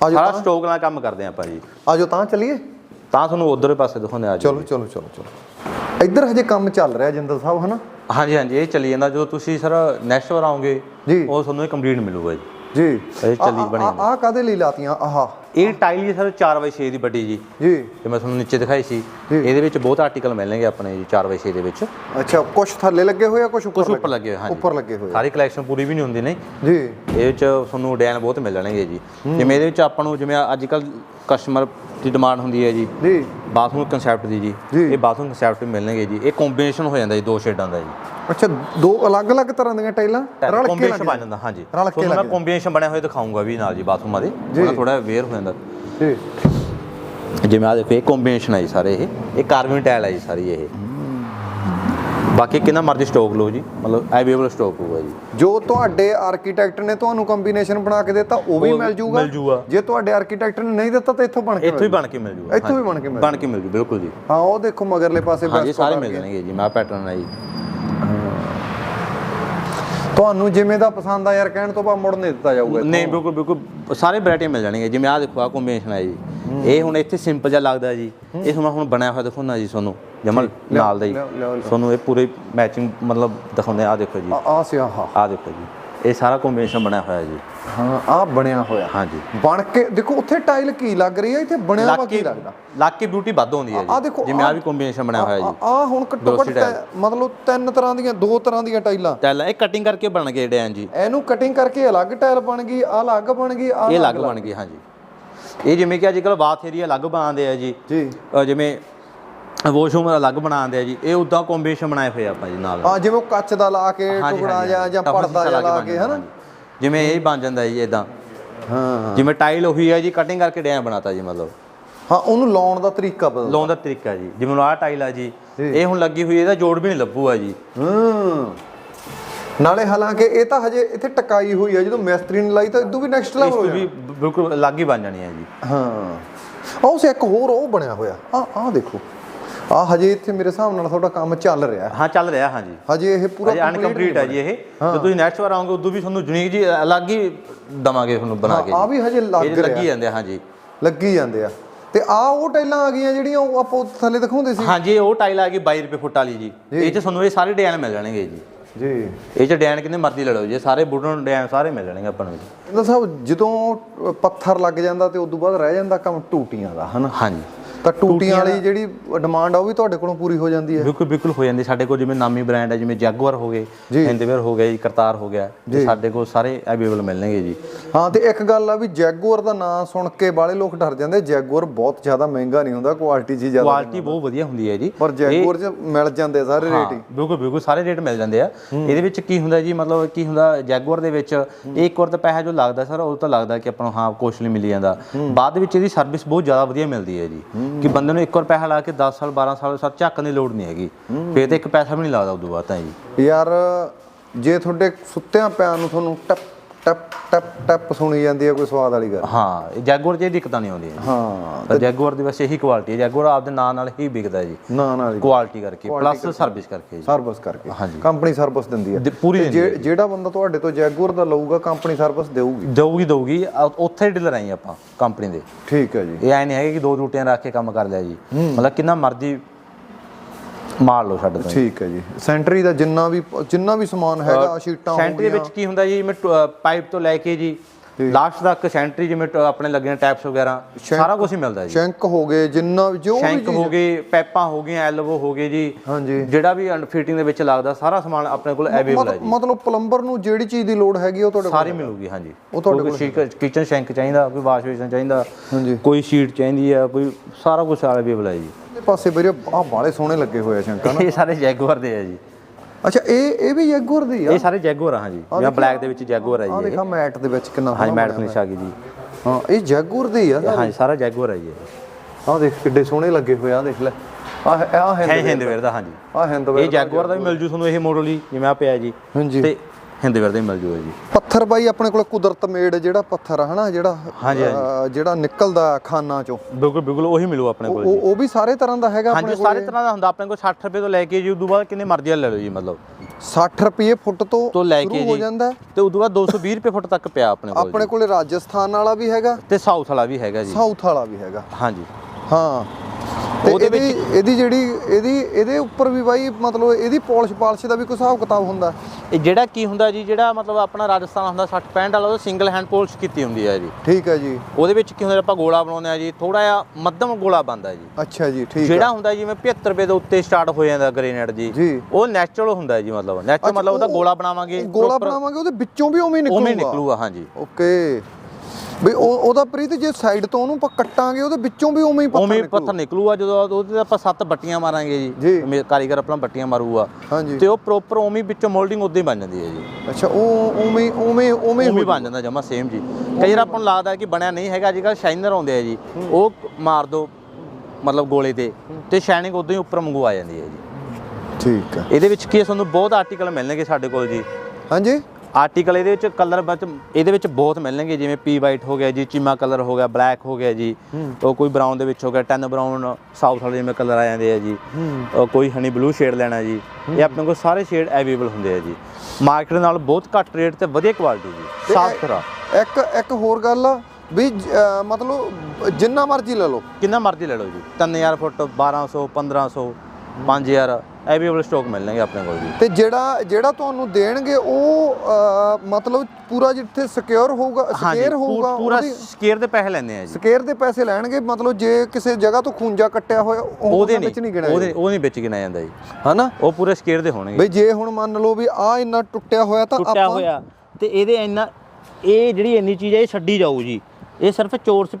ਆਜੋ ਸਾਰਾ ਸਟਾਕ ਨਾਲ ਕੰਮ ਕਰਦੇ ਆਪਾਂ ਜੀ। ਆਜੋ ਤਾਂ ਚੱਲੀਏ। ਤਾਂ ਤੁਹਾਨੂੰ ਉਧਰ ਪਾਸੇ ਦਿਖਾਉਂਦੇ ਆ ਚਲੋ ਚਲੋ ਚਲੋ ਚਲੋ। ਇੱਧਰ ਹਜੇ ਕੰਮ ਚੱਲ ਰਿਹਾ ਜਿੰਦਲ ਸਾਹਿਬ ਹਨਾ? ਹਾਂਜੀ ਹਾਂਜੀ ਇਹ ਚੱਲੀ ਜਾਂਦਾ। ਜਦੋਂ ਤੁਸੀਂ ਸਰ ਨੈਕਸਟ ਵਾਰ ਆਓਗੇ। ਉਹ ਤੁਹਾਨੂੰ ਇਹ ਕੰਪਲੀਟ ਮਿਲੂਗਾ ਜੀ। ਜੀ। ਇਹ ਚੱਲੀ ਬਣੀ ਆ ਆ ਕਾਦੇ ਲਈ ਲਾਤੀਆਂ? ਆਹਾ। ਇਹ ਟਾਈਲ ਜੀ ਸਰ 4x6 ਦੀ ਵੱਡੀ ਜੀ। ਜੀ। ਤੇ ਮੈਂ ਤੁਹਾਨੂੰ ਨੀਚੇ ਦਿਖਾਈ ਸੀ। ਇਹਦੇ ਵਿੱਚ ਬਹੁਤ ਆਰਟੀਕਲ ਮਿਲਣਗੇ ਆਪਣੇ ਜੀ 4x6 ਦੇ ਵਿੱਚ। ਅੱਛਾ ਕੁਝ ਥੱਲੇ ਲੱਗੇ ਹੋਏ ਆ ਕੁਝ ਉੱਪਰ ਕੁਝ ਉੱਪਰ ਲੱਗੇ ਹੋਏ ਹਾਂਜੀ। ਉੱਪਰ ਲੱਗੇ ਹੋਏ। ਸਾਰੀ ਕਲੈਕਸ਼ਨ ਪੂਰੀ ਵੀ ਨਹੀਂ ਹੁੰਦੀ ਨਹੀਂ। ਜੀ। ਇਹਦੇ ਵਿੱਚ ਤੁਹਾਨੂੰ ਡਿਜ਼ਾਈਨ ਬਹੁਤ ਮਿਲ ਜਾਣਗੇ ਜੀ ਜਿਵੇਂ ਇਹਦੇ ਵਿੱਚ ਆਪਾਂ ਨੂੰ ਜਿਵੇਂ ਅੱਜ ਕੱਲ ਕਸਟਮਰ ਦੀ ਡਿਮਾਂਡ ਹੁੰਦੀ ਹੈ ਜੀ। ਜੀ। ਬਾਥਰੂਮ ਕਨਸੈਪਟ ਦੀ ਜੀ। ਇਹ ਬਾਥਰੂਮ ਕਨਸੈਪਟ ਮਿਲਣਗੇ ਜੀ। ਇਹ ਕੰਬੀਨੇਸ਼ਨ ਹੋ ਜਾਂਦਾ ਜੀ ਦੋ ਸ਼ੇਡਾਂ ਦਾ ਜੀ। ਅੱਛਾ ਦੋ ਅਲੱਗ-ਅਲੱਗ ਤਰ੍ਹਾਂ ਦੀਆਂ ਟਾਈਲਾਂ? ਰਲ ਕੇ ਬਣ ਜਾਂਦਾ। ਹਾਂਜੀ। ਰਲ ਕੇ ਮੈਂ ਕੰਬੀਨੇਸ਼ਨ ਬਣਿਆ ਹੋਇਆ ਦਿਖਾਉਂਗਾ ਵੀ ਨਾਲ ਜੀ ਬਾਥਰੂਮਾਂ ਦੇ ਥੋੜਾ ਥੋੜਾ ਵੇਅਰ ਹੋ ਜਾਂਦਾ। ਜੀ। ਜਿਵੇਂ ਆ ਦੇਖੋ ਇਹ ਕੰਬੀਨੇਸ਼ਨ ਹੈ ਜੀ ਸਾਰੇ ਇਹ। ਇਹ ਕਾਰਬਨ ਟਾਇਲ ਹੈ ਜੀ ਸਾਰੀ ਇਹ। ਬਾਕੀ ਕਿੰਨਾ ਮਰਜ਼ੀ ਸਟਾਕ ਲਓ ਜੀ। ਮਤਲਬ ਅਵੇਲੇਬਲ ਸਟਾਕ ਹੋਊਗਾ ਜੀ। ਜੋ ਤੁਹਾਡੇ ਆਰਕੀਟੈਕਟ ਨੇ ਤੁਹਾਨੂੰ ਕੰਬੀਨੇਸ਼ਨ ਬਣਾ ਕੇ ਦਿੱਤਾ ਉਹ ਵੀ ਮਿਲ ਜੂਗਾ। ਮਿਲ ਜੂਗਾ। ਜੇ ਤੁਹਾਡੇ ਆਰਕੀਟੈਕਟ ਨੇ ਨਹੀਂ ਦਿੱਤਾ ਤਾਂ ਇੱਥੋਂ ਬਣ ਕੇ ਇੱਥੋਂ ਹੀ ਬਣ ਕੇ ਮਿਲ ਜੂਗਾ। ਇੱਥੋਂ ਵੀ ਹਾਂਜੀ। ਬਣ ਕੇ ਮਿਲ ਬਣ ਕੇ ਮਿਲ ਜੂ ਬਿਲਕੁਲ ਜੀ। ਹਾਂ ਉਹ ਦੇਖੋ ਮਗਰਲੇ ਪਾਸੇ best ਸਾਰੇ ਮਿਲ। ਜਾਣਗੇ ਜੀ। ਮੈਂ ਪੈਟਰਨ ਹੈ ਜੀ। ਤੁਹਾਨੂੰ ਜਿਵੇਂ ਦਾ ਪਸੰਦ ਆ ਯਾਰ ਕਹਿਣ ਤੋਂ ਬਾਅਦ ਮੁੜ ਨਹੀਂ ਦਿੱਤਾ ਜਾਊਗਾ। ਨਹੀਂ ਬਿਲਕੁਲ ਬਿਲਕੁਲ। ਸਾਰੇ ਵੈਰਾਈਟੀ ਮਿਲ ਜਾਣਗੇ ਜਿਵੇਂ ਆਹ ਦੇਖੋ ਆ ਕੰਬੀਨੇਸ਼ਨ ਹੈ। ਜੀ ਇਹ ਹੁਣ ਇੱਥੇ ਸਿੰਪਲ ਜਿਹਾ ਲੱਗਦਾ ਜੀ। ਇਹ ਹੁਣ ਹੁਣ ਬਣਿਆ ਹੋਇਆ ਦਿਖਾਉਣਾ ਜੀ ਤੁਹਾਨੂੰ। ਜਮਲ ਨਾਲ ਦਾ ਜੀ। ਤੁਹਾਨੂੰ ਇਹ ਪੂਰੇ ਮੈਚਿੰਗ ਮਤਲਬ ਦਿਖਾਉਂਦੇ ਆ ਦੇਖੋ ਜੀ। ਆ ਆ ਸਿਆ ਹਾਂ ਆ ਦੇਖੋ ਜੀ। ਇਹ ਸਾਰਾ ਕੰਬੀਨੇਸ਼ਨ ਬਣਿਆ ਹੋਇਆ ਜੀ। ਹਾਂ ਆ ਬਣਿਆ ਹੋਇਆ। ਹਾਂਜੀ। ਬਣ ਕੇ ਦੇਖੋ ਉੱਥੇ ਟਾਈਲ ਕੀ ਲੱਗ ਰਹੀ ਹੈ? ਇੱਥੇ ਬਣਿਆ ਵਾ ਕੀ ਲੱਗਦਾ? ਲੱਕੀ ਬਿਊਟੀ ਵੱਧ ਹੁੰਦੀ ਹੈ ਜੀ। ਜਿਵੇਂ ਆ ਵੀ ਕੰਬੀਨੇਸ਼ਨ ਬਣਿਆ ਹੋਇਆ ਜੀ। ਆ ਹੁਣ ਘੱਟੋ ਘੱਟ ਟਾਈਲ। ਮਤਲਬ ਤਿੰਨ ਤਰ੍ਹਾਂ ਦੀਆਂ ਦੋ ਤਰ੍ਹਾਂ ਦੀਆਂ ਟਾਈਲਾਂ। ਟੈਲ ਇਹ ਕਟਿੰਗ ਕਰਕੇ ਬਣ ਗਏ ਡਿਜ਼ਾਈਨ ਜੀ। ਇਹਨੂੰ ਕਟਿੰਗ ਕਰਕੇ ਅਲੱਗ ਟਾਈਲ ਬਣ ਗਈ ਆ ਅਲੱਗ ਬਣ ਗਈ ਆ ਇਹ ਅਲੱਗ ਬਣ ਗਏ ਹਾਂਜੀ। ਇਹ ਜਿਵੇਂ ਕਿ ਅੱਜ ਕੱਲ ਬਾਥ ਏਰੀਆ ਅਲੱਗ ਬਣਾਉਂਦੇ ਆ ਜੀ। ਜੀ। ਜਿਵੇਂ ਵਾਸ਼ਰੂਮ ਅਲੱਗ ਬਣਾਉਂਦੇ ਆ ਜੀ। ਇਹ ਉਦਾਂ ਕੰਬੀਨੇਸ਼ਨ ਬਣਾਏ ਹੋਏ ਆ ਆਪਾਂ ਜੀ ਨਾਲ। ਆ ਜਿਵੇਂ ਉਹ ਕੱਚ ਦਾ ਲਾ ਕੇ ਟੁਕੜਾ ਜਾਂ ਜਾਂ ਪਰਦਾ ਲਾ ਕੇ ਹਨਾ। ਜਿਵੇਂ ਇਹ ਬਣ ਜਾਂਦਾ ਜੀ ਇਦਾਂ ਹਾਂ। ਜਿਵੇਂ ਟਾਈਲ ਉਹੀ ਹੈ ਜੀ ਕਟਿੰਗ ਕਰਕੇ ਡਿਜ਼ਾਈਨ ਬਣਾਤਾ ਜੀ ਮਤਲਬ। ਹਾਂ ਉਹਨੂੰ ਲਾਉਣ ਦਾ ਤਰੀਕਾ ਬਦਲ। ਲਾਉਣ ਦਾ ਤਰੀਕਾ ਜੀ। ਜਿਵੇਂ ਆਹ ਟਾਈਲ ਆ ਜੀ ਇਹ ਹੁਣ ਲੱਗੀ ਹੋਈ ਇਹਦਾ ਜੋੜ ਵੀ ਨਹੀਂ ਲੱਭੂਗਾ ਜੀ। ਹੂੰ। ਨਾਲੇ ਹਾਲਾਂਕਿ ਇਹ ਤਾਂ ਹਜੇ ਇੱਥੇ ਟਕਾਈ ਹੋਈ ਹੈ ਜਦੋਂ ਮਿਸਤਰੀ ਨੇ ਲਾਈ ਤਾਂ ਇਦੋਂ ਵੀ ਨੈਕਸਟ ਲੈਵਲ ਹੋ ਵੀ ਜਾਣਾ ਬਿਲਕੁਲ ਅਲੱਗ ਹੀ ਬਣ ਜਾਣੀ ਹੈ ਜੀ। ਹਾਂ। ਆਹ ਉਸ ਇੱਕ ਹੋਰ ਉਹ ਬਣਿਆ ਹੋਇਆ। ਆ ਆ ਦੇਖੋ। ਆ ਹਜੇ ਇੱਥੇ ਮੇਰੇ ਹਿਸਾਬ ਨਾਲ ਤੁਹਾਡਾ ਕੰਮ ਚੱਲ ਰਿਹਾ ਹੈ। ਹਾਂ ਚੱਲ ਰਿਹਾ ਹਾਂ ਜੀ ਹਜੇ ਇਹ ਪੂਰਾ ਅਨਕੰਪਲੀਟ ਹੈ ਜੀ ਇਹ। ਜਦੋਂ ਤੁਸੀਂ ਨੈਕਸਟ ਵਾਰ ਆਓਗੇ ਉਦੋਂ ਵੀ ਤੁਹਾਨੂੰ ਯੂਨੀਕ ਜੀ ਅਲੱਗ ਹੀ ਦਵਾਂਗੇ ਤੁਹਾਨੂੰ ਬਣਾ ਕੇ ਆ ਵੀ ਹਜੇ ਲੱਗ ਰਿਹਾ। ਲੱਗੀ ਜਾਂਦੇ ਹਾਂ ਜੀ ਲੱਗੀ ਜਾਂਦੇ ਆ। ਤੇ ਆ ਉਹ ਟਾਈਲਾਂ ਆ ਗਈਆਂ ਜਿਹੜੀਆਂ ਉਹ ਆਪਾਂ ਥੱਲੇ ਦਿਖਾਉਂਦੇ ਸੀ? ਹਾਂਜੀ ਉਹ ਟਾਈਲ ਆ ਗਈ 22 ਰੁਪਏ ਫੁੱਟ ਵਾਲੀ ਜੀ। ਇਹ ਚ ਤੁਹਾਨੂੰ ਇਹ ਸਾਰੇ ਡਿਜ਼ਾਈਨ ਮਿਲ ਜਾਣਗੇ ਜੀ। ਜੀ। ਇਹ ਚ ਡਿਜ਼ਾਈਨ ਕਿੰਨੇ ਮਰਜ਼ੀ ਲੈ ਲਓ ਜੀ ਸਾਰੇ ਵੁਡਨ ਡਿਜ਼ਾਈਨ ਸਾਰੇ ਮਿਲ ਜਾਣਗੇ ਆਪਾਂ ਨੂੰ ਜੀ। ਸਾਹਿਬ ਜਦੋਂ ਪੱਥਰ ਲੱਗ ਜਾਂਦਾ ਤੇ ਉਦੋਂ ਬਾਅਦ ਰਹਿ ਜਾਂਦਾ ਕੰਮ ਟੂਟੀਆਂ ਦਾ ਹਨਾ? ਹਾਂਜੀ। ਤਾਂ ਟੂਟੀਆਂ ਵਾਲੀ ਜਿਹੜੀ ਡਿਮਾਂਡ ਆ ਉਹ ਵੀ ਤੁਹਾਡੇ ਕੋਲੋਂ ਪੂਰੀ ਹੋ ਜਾਂਦੀ ਹੈ। ਬਿਲਕੁਲ ਬਿਲਕੁਲ ਹੋ ਜਾਂਦੀ। ਸਾਡੇ ਕੋਲ ਜਿਵੇਂ ਨਾਮੀ ਬ੍ਰਾਂਡ ਹੈ ਜਿਵੇਂ ਜੈਗੁਆਰ ਹੋ ਗਏ ਜੀ। ਹਿੰਦਵੇਅਰ ਹੋ ਗਿਆ ਜੀ ਕਰਤਾਰ ਹੋ ਗਿਆ ਤੇ ਸਾਡੇ ਕੋਲ ਸਾਰੇ ਅਵੇਲੇਬਲ ਮਿਲਣਗੇ ਜੀ। ਹਾਂ ਤੇ ਇੱਕ ਗੱਲ ਆ ਵੀ ਜੈਗੁਅਰ ਦਾ ਨਾਮ ਸੁਣ ਕੇ ਬਾਲੇ ਲੋਕ ਡਰ ਜਾਂਦੇ ਜੈਗੁਅਰ ਬਹੁਤ ਜ਼ਿਆਦਾ ਮਹਿੰਗਾ ਨਹੀਂ ਹੁੰਦਾ ਕੁਆਲਿਟੀ ਹੀ ਜ਼ਿਆਦਾ ਕੁਆਲਿਟੀ ਬਹੁਤ ਵਧੀਆ ਹੁੰਦੀ ਹੈ ਜੀ। ਪਰ ਜੈਗੁਅਰ 'ਚ ਮਿਲ ਜਾਂਦੇ ਸਾਰੇ ਰੇਟ ਹੀ। ਬਿਲਕੁਲ ਬਿਲਕੁਲ ਸਾਰੇ ਰੇਟ ਮਿਲ ਜਾਂਦੇ ਆ। ਇਹਦੇ ਵਿੱਚ ਕੀ ਹੁੰਦਾ ਜੀ ਮਤਲਬ ਕੀ ਹੁੰਦਾ ਜੈਗੁਆਰ ਦੇ ਵਿੱਚ ਇੱਕ ਵਾਰ ਤਾਂ ਪੈਸਾ ਜੋ ਲੱਗਦਾ ਸਰ ਉਹ ਤਾਂ ਲੱਗਦਾ ਕਿ ਆਪਾਂ ਨੂੰ ਹਾਂ ਕੋਸਟਲੀ ਮਿਲੀ ਜਾਂਦਾ। ਬਾਅਦ ਵਿੱਚ ਇਹਦੀ ਸਰਵਿਸ ਬਹੁਤ ਜ਼ਿਆਦਾ ਵਧੀਆ ਮਿਲਦੀ ਹੈ ਜੀ। ਕਿ ਬੰਦੇ ਨੂੰ ਇੱਕ ਵਾਰ ਪੈਸਾ ਲਾ ਕੇ 10 ਸਾਲ 12 ਸਾਲ ਸੱਤ ਝੱਕਣ ਦੀ ਲੋੜ ਨਹੀਂ ਹੈਗੀ। ਫੇਰ ਤੇ ਇੱਕ ਪੈਸਾ ਵੀ ਨਹੀਂ ਲੱਗਦਾ ਉਦੋਂ ਬਾਅਦ ਤਾਂ ਜੀ। ਯਾਰ ਜੇ ਤੁਹਾਡੇ ਸੁੱਤਿਆਂ ਪਿਆਂ ਨੂੰ ਤੁਹਾਨੂੰ ਟਪ ਟਪ ਟਪ ਟਪ ਸੁਣੀ ਜਾਂਦੀ ਹੈ ਕੋਈ ਸਵਾਦ ਵਾਲੀ ਗੱਲ। ਹਾਂ ਜੈਗੁਆਰ 'ਚ ਇਹ ਦਿੱਕਤਾਂ ਨਹੀਂ ਆਉਂਦੀਆਂ ਹਾਂ ਤਾਂ ਜੈਗੁਆਰ ਦੀ ਬਸ ਇਹੀ ਕੁਆਲਿਟੀ ਹੈ। ਜੈਗੁਆਰ ਆਪਦੇ ਨਾਂ ਨਾਲ ਹੀ ਵਿਕਦਾ ਜੀ। ਨਾ ਨਾ ਕੁਆਲਿਟੀ ਕਰਕੇ ਪਲੱਸ ਸਰਵਿਸ ਕਰਕੇ ਜੀ। ਸਰਵਿਸ ਕਰਕੇ। ਹਾਂਜੀ। ਕੰਪਨੀ ਸਰਵਿਸ ਦਿੰਦੀ ਹੈ। ਪੂਰੀ ਜਿਹੜਾ ਬੰਦਾ ਤੁਹਾਡੇ ਤੋਂ ਜੈਗੁਅਰ ਦਾ ਲਊਗਾ ਕੰਪਨੀ ਸਰਵਿਸ ਦੇਊਗੀ? ਦਊਗੀ ਦਊਗੀ। ਉੱਥੇ ਡੀਲਰ ਆਈ ਆਪਾਂ ਕੰਪਨੀ ਦੇ। ਠੀਕ ਹੈ ਜੀ। ਇਹ ਐ ਨਹੀਂ ਹੈਗਾ ਕਿ ਦੋ ਰੂਟੀਆਂ ਰੱਖ ਕੇ ਕੰਮ ਕਰ ਲਿਆ ਜੀ। ਮਤਲਬ ਕਿੰਨਾ ਮਰਜ਼ੀ ਮਾਰ ਲਓ ਛੱਡ ਦੋ ਠੀਕ ਹੈ ਜੀ। ਸੈਂਟਰੀ ਦਾ ਜਿੰਨਾ ਵੀ ਜਿੰਨਾ ਵੀ ਸਮਾਨ ਹੈਗਾ ਸ਼ੀਟਾਂ ਸੈਂਟਰੀ ਵਿੱਚ ਕੀ ਹੁੰਦਾ ਜੀ ਜਿਵੇਂ ਪਾਈਪ ਤੋਂ ਲੈ ਕੇ ਜੀ ਲਾਸਟ ਤੱਕ ਸੈਂਟਰੀ ਜਿਵੇਂ ਆਪਣੇ ਲੱਗੇ ਨੇ ਟੈਪਸ ਵਗੈਰਾ ਸਾਰਾ ਕੁਝ ਹੀ ਮਿਲਦਾ ਜੀ। ਸ਼ੈਂਕ ਹੋ ਗਏ ਜਿੰਨਾ ਜੋ ਵੀ ਸ਼ੈਂਕ ਹੋ ਗਏ ਪੈਪਾਂ ਹੋ ਗਈਆਂ ਐਲਬੋ ਹੋ ਗਏ ਜੀ। ਹਾਂਜੀ। ਜਿਹੜਾ ਵੀ ਫਿਟਿੰਗ ਦੇ ਵਿੱਚ ਲੱਗਦਾ ਸਾਰਾ ਸਮਾਨ ਆਪਣੇ ਕੋਲ ਅਵੇਲੇਬਲ ਹੈ ਮਤਲਬ ਜੀ। ਮਤਲਬ ਪਲੰਬਰ ਨੂੰ ਜਿਹੜੀ ਚੀਜ਼ ਦੀ ਲੋੜ ਹੈਗੀ ਉਹ ਤੁਹਾਡੇ ਕੋਲ ਸਾਰੀ ਮਿਲੂਗੀ ਹਾਂਜੀ। ਉਹ ਤੁਹਾਡੇ ਕੋਈ ਕਿਚਨ ਸ਼ੈਂਕ ਚਾਹੀਦਾ ਕੋਈ ਵਾਸ਼ ਬੇਸਨ ਚਾਹੀਦਾ ਹਾਂਜੀ। ਕੋਈ ਸ਼ੀਟ ਚਾਹੀਦੀ ਆ ਕੋਈ ਸਾਰਾ ਕੁਝ ਅਵੇਲੇਬਲ ਹੈ ਜੀ। ਪਾਸੇ ਵੀਰੇ ਆ ਬਾਲੇ ਸੋਹਣੇ ਲੱਗੇ ਹੋਏ ਆ ਸ਼ੈਂਕਾਂ ਨਾ। ਇਹ ਸਾਰੇ ਜੈਗੁਆਰ ਦੇ ਆ ਜੀ। ਅੱਛਾ ਇਹ ਇਹ ਵੀ ਜੈਗੁਅਰ ਦੀ ਆ? ਇਹ ਸਾਰੇ ਜੈਗੁਆਰ ਆ ਹਾਂਜੀ ਜਿਵੇਂ ਬਲੈਕ ਦੇ ਵਿੱਚ ਜੈਗੁਆਰ ਹੈ ਆ ਜੀ ਇਹ। ਦੇਖਾ ਮੈਟ ਦੇ ਵਿੱਚ ਕਿੰਨਾ ਸੋਹਣਾ ਮੈਟ ਫਿਨਿਸ਼ ਆ ਗਈ ਜੀ ਹਾਂ ਇਹ ਜੈਗੁਅਰ ਦੀ ਆ ਹਾਂਜੀ ਸਾਰਾ ਜੈਗੁਆਰ ਹੈ ਜੀ। ਆ ਦੇਖ ਕਿੱਡੇ ਸੋਹਣੇ ਲੱਗੇ ਹੋਏ ਆ ਦੇਖ ਲੈ। ਆ ਆ ਹੈ ਹੈ ਹਿੰਦਵੇਰ ਦਾ ਹਾਂਜੀ ਆ ਹਿੰਦ ਇਹ ਜੈਗੁਆਰ ਦਾ ਵੀ ਮਿਲ ਜੂ ਤੁਹਾਨੂੰ ਇਹ ਮਾਡਲ ਜੀ ਜਿਵੇਂ ਆ ਪਿਆ ਜੀ। ਤੇ ਹਿੰਦਵੇਰ ਦਾ ਵੀ ਮਿਲ ਜੂਗਾ ਜੀ। ਪੱਥਰ ਬਾਈ ਆਪਣੇ ਕੋਲ ਕੁਦਰਤ ਮੇਡ ਜਿਹੜਾ ਪੱਥਰ ਆ ਹਨਾ ਜਿਹੜਾ ਜਿਹੜਾ ਨਿਕਲਦਾ ਖਾਨਾ ਚੋਂ। ਬਿਲਕੁਲ ਬਿਲਕੁਲ ਉਹੀ ਮਿਲੂ ਆਪਣੇ ਕੋਲ ਉਹ ਉਹ ਵੀ ਸਾਰੇ ਤਰ੍ਹਾਂ ਦਾ ਹੈਗਾ ਹਾਂਜੀ ਆਪਣੇ ਸਾਰੇ ਤਰ੍ਹਾਂ ਦਾ ਹੁੰਦਾ ਆਪਣੇ ਕੋਲ 60 ਰੁਪਏ ਤੋਂ ਲੈ ਕੇ ਜੀ ਉਦੋਂ ਬਾਅਦ ਕਿੰਨੇ ਮਰਜ਼ੀ ਲੈ ਲਓ ਜੀ ਮਤਲਬ। 60 ਰੁਪਏ ਫੁੱਟ ਤੋਂ ਤੋਂ ਲੈ ਕੇ ਹੋ ਜਾਂਦਾ। ਤੇ ਉਦੋਂ ਬਾਅਦ 220 ਰੁਪਏ ਫੁੱਟ ਤੱਕ ਪਿਆ ਆਪਣੇ ਕੋਲ ਆਪਣੇ ਕੋਲੇ ਰਾਜਸਥਾਨ ਵਾਲਾ ਵੀ ਹੈਗਾ ਤੇ ਸਾਊਥ ਵਾਲਾ ਵੀ ਹੈਗਾ ਜੀ। ਸਾਊਥ ਵਾਲਾ ਵੀ ਹੈਗਾ। ਹਾਂਜੀ। ਹਾਂ। ਉਹਦੇ ਇਹਦੀ ਇਹਦੀ ਜਿਹੜੀ ਇਹਦੀ ਇਹਦੇ ਉੱਪਰ ਵੀ ਬਾਈ ਮਤਲਬ ਇਹਦੀ ਪਾਲਿਸ਼ ਪਾਲਿਸ਼ ਦਾ ਵੀ ਕੋਈ ਹਿਸਾਬ ਕਿਤਾਬ ਹੁੰਦਾ? ਇਹ ਜਿਹੜਾ ਕੀ ਹੁੰਦਾ ਜੀ ਜਿਹੜਾ ਮਤਲਬ ਆਪਣਾ ਰਾਜਸਥਾਨ ਹੁੰਦਾ 60 65 ਵਾਲਾ ਉਹ ਸਿੰਗਲ ਹੈਂਡ ਪੋਲਿਸ਼ ਕੀਤੀ ਹੁੰਦੀ ਹੈ ਜੀ। ਠੀਕ ਹੈ ਜੀ। ਉਹਦੇ ਵਿੱਚ ਕੀ ਹੁੰਦਾ ਆਪਾਂ ਗੋਲਾ ਬਣਾਉਂਦੇ ਆ ਜੀ ਥੋੜਾ ਜਿਹਾ ਮੱਧਮ ਗੋਲਾ ਬਣਦਾ ਜੀ। ਅੱਛਾ ਜੀ ਠੀਕ ਜਿਹੜਾ ਹੁੰਦਾ ਜਿਵੇਂ 75 ਰੁਪਏ ਦੇ ਉੱਤੇ ਸਟਾਰਟ ਹੋ ਜਾਂਦਾ ਗ੍ਰੇਨੇਡ ਜੀ। ਉਹ ਨੈਚੁਰਲ ਹੁੰਦਾ ਜੀ ਮਤਲਬ। ਨੈਚੁਰਲ ਮਤਲਬ ਉਹਦਾ ਉਹ- ਗੋਲਾ ਬਣਾਵਾਂਗੇ ਗੋਲਾ ਬਣਾਵਾਂਗੇ ਉਹਦੇ ਵਿੱਚੋਂ ਵੀ ਉਵੇਂ ਨਿਕਲੂਗਾ ਹਾਂਜੀ। ਓਕੇ। ਵੀ ਉਹ ਉਹਦਾ ਪ੍ਰੀਤ ਜੇ ਸਾਈਡ ਤੋਂ ਉਹਨੂੰ ਆਪਾਂ ਕੱਟਾਂਗੇ ਉਹਦੇ ਵਿੱਚੋਂ ਵੀ ਉਵੇਂ ਹੀ ਪੱਥਰ ਉਵੇਂ। ਪੱਥਰ ਨਿਕਲੂਗਾ ਜਦੋਂ ਉਹਦੇ ਤੇ ਆਪਾਂ ਸੱਤ ਬੱਟੀਆਂ ਮਾਰਾਂਗੇ ਜੀ। ਕਾਰੀਗਰ ਆਪਣਾ ਬੱਟੀਆਂ ਮਾਰੂਗਾ। ਹਾਂਜੀ। ਤੇ ਉਹ ਪ੍ਰੋਪਰ ਉਵੇਂ ਹੀ ਵਿੱਚੋਂ ਮੋਲਡਿੰਗ ਉਦਾਂ ਹੀ ਬਣ ਜਾਂਦੀ ਹੈ ਜੀ। ਅੱਛਾ ਉਹ ਉਵੇਂ ਉਵੇਂ ਉਵੇਂ ਹੀ ਬਣ ਜਾਂਦਾ ਜਮਾ ਸੇਮ ਜੀ। ਕਈ ਵਾਰ ਆਪਾਂ ਨੂੰ ਲੱਗਦਾ ਕਿ ਬਣਿਆ ਨਹੀਂ ਹੈਗਾ ਅੱਜ ਕੱਲ੍ਹ ਸ਼ਾਈਨਰ ਆਉਂਦੇ ਆ ਜੀ। ਉਹ ਮਾਰ ਦੋ ਮਤਲਬ ਗੋਲੇ ਤੇ। ਤੇ ਸ਼ਾਈਨਿੰਗ ਉਦੋਂ ਹੀ ਉੱਪਰ ਮੰਗਵਾ ਜਾਂਦੀ ਹੈ ਜੀ। ਠੀਕ ਹੈ। ਇਹਦੇ ਵਿੱਚ ਕੀ ਤੁਹਾਨੂੰ ਬਹੁਤ ਆਰਟੀਕਲ ਮਿਲਣਗੇ ਸਾਡੇ ਕੋਲ ਜੀ। ਹਾਂਜੀ? ਆਰਟੀਕਲ ਇਹਦੇ ਵਿੱਚ ਕਲਰ ਵਿੱਚ ਇਹਦੇ ਵਿੱਚ ਬਹੁਤ ਮਿਲਣਗੇ ਜਿਵੇਂ ਪੀ ਵਾਈਟ ਹੋ ਗਿਆ ਜੀ ਚੀਮਾ ਕਲਰ ਹੋ ਗਿਆ ਬਲੈਕ ਹੋ ਗਿਆ ਜੀ। ਉਹ ਕੋਈ ਬਰਾਊਨ ਦੇ ਵਿੱਚ ਹੋ ਗਿਆ ਟੈਨ ਬਰਾਊਨ ਸਾਊਥ ਵਾਲੇ ਜਿਵੇਂ ਕਲਰ ਆ ਜਾਂਦੇ ਆ ਜੀ। ਉਹ ਕੋਈ ਹਨੀ ਬਲੂ ਸ਼ੇਡ ਲੈਣਾ ਜੀ। ਇਹ ਆਪਣੇ ਕੋਲ ਸਾਰੇ ਸ਼ੇਡ ਅਵੇਲੇਬਲ ਹੁੰਦੇ ਆ ਜੀ। ਮਾਰਕੀਟ ਨਾਲ ਬਹੁਤ ਘੱਟ ਰੇਟ ਤੇ ਵਧੀਆ ਕੁਆਲਿਟੀ ਜੀ। ਸਾਫ਼ ਸੁਥਰਾ। ਇੱਕ ਇੱਕ ਹੋਰ ਗੱਲ ਆ ਵੀ ਮਤਲਬ ਜਿੰਨਾ ਮਰਜ਼ੀ ਲੈ ਲਓ। ਕਿੰਨਾ ਮਰਜ਼ੀ ਲੈ ਲਓ ਜੀ। 3000 ਫੁੱਟ 1200 1500 5000 ਅਵੇਲੇਬਲ ਸਟਾਕ ਮਿਲਣਗੇ ਆਪਣੇ ਕੋਲ ਜੀ ਤੇ ਜਿਹੜਾ ਜਿਹੜਾ ਤੁਹਾਨੂੰ ਦੇਣਗੇ ਉਹ ਮਤਲਬ ਪੂਰਾ ਜਿੱਥੇ ਸਿਕਿਉਰ ਹੋਊਗਾ ਸਿਕਿਉਰ ਹੋਊਗਾ ਪੂਰਾ ਸਕੇਅਰ ਦੇ ਪੈਸੇ ਲੈਂਦੇ ਆ ਜੀ। ਸਿਕਿਉਰ ਦੇ ਪੈਸੇ ਲੈਣਗੇ ਮਤਲਬ ਜੇ ਕਿਸੇ ਜਗ੍ਹਾ ਤੋਂ ਖੂੰਜਾ ਕੱਟਿਆ ਹੋਇਆ ਉਹ ਉਹਦੇ ਵਿੱਚ ਨਹੀਂ ਗਿਣਿਆ ਉਹਦੇ ਉਹ ਨਹੀਂ ਵਿੱਚ ਗਿਣਿਆ ਜਾਂਦਾ ਜੀ। ਹਨਾ? ਉਹ ਪੂਰੇ ਸਕੇਅਰ ਦੇ ਹੋਣਗੇ। ਬਈ ਜੇ ਹੁਣ ਮੰਨ ਲਓ ਵੀ ਆ ਇੰਨਾ ਟੁੱਟਿਆ ਹੋਇਆ ਤਾਂ ਟੁੱਟਿਆ ਆਪਾਂ ਹੋਇਆ ਤੇ ਇਹਦੇ ਇੰਨਾ ਇਹ ਜਿਹੜੀ ਇੰਨੀ ਚੀਜ਼ ਹੈ ਇਹ ਛੱਡੀ ਜਾਊ ਜੀ। ਇਹ ਸਿਰਫ ਚੋਰਸ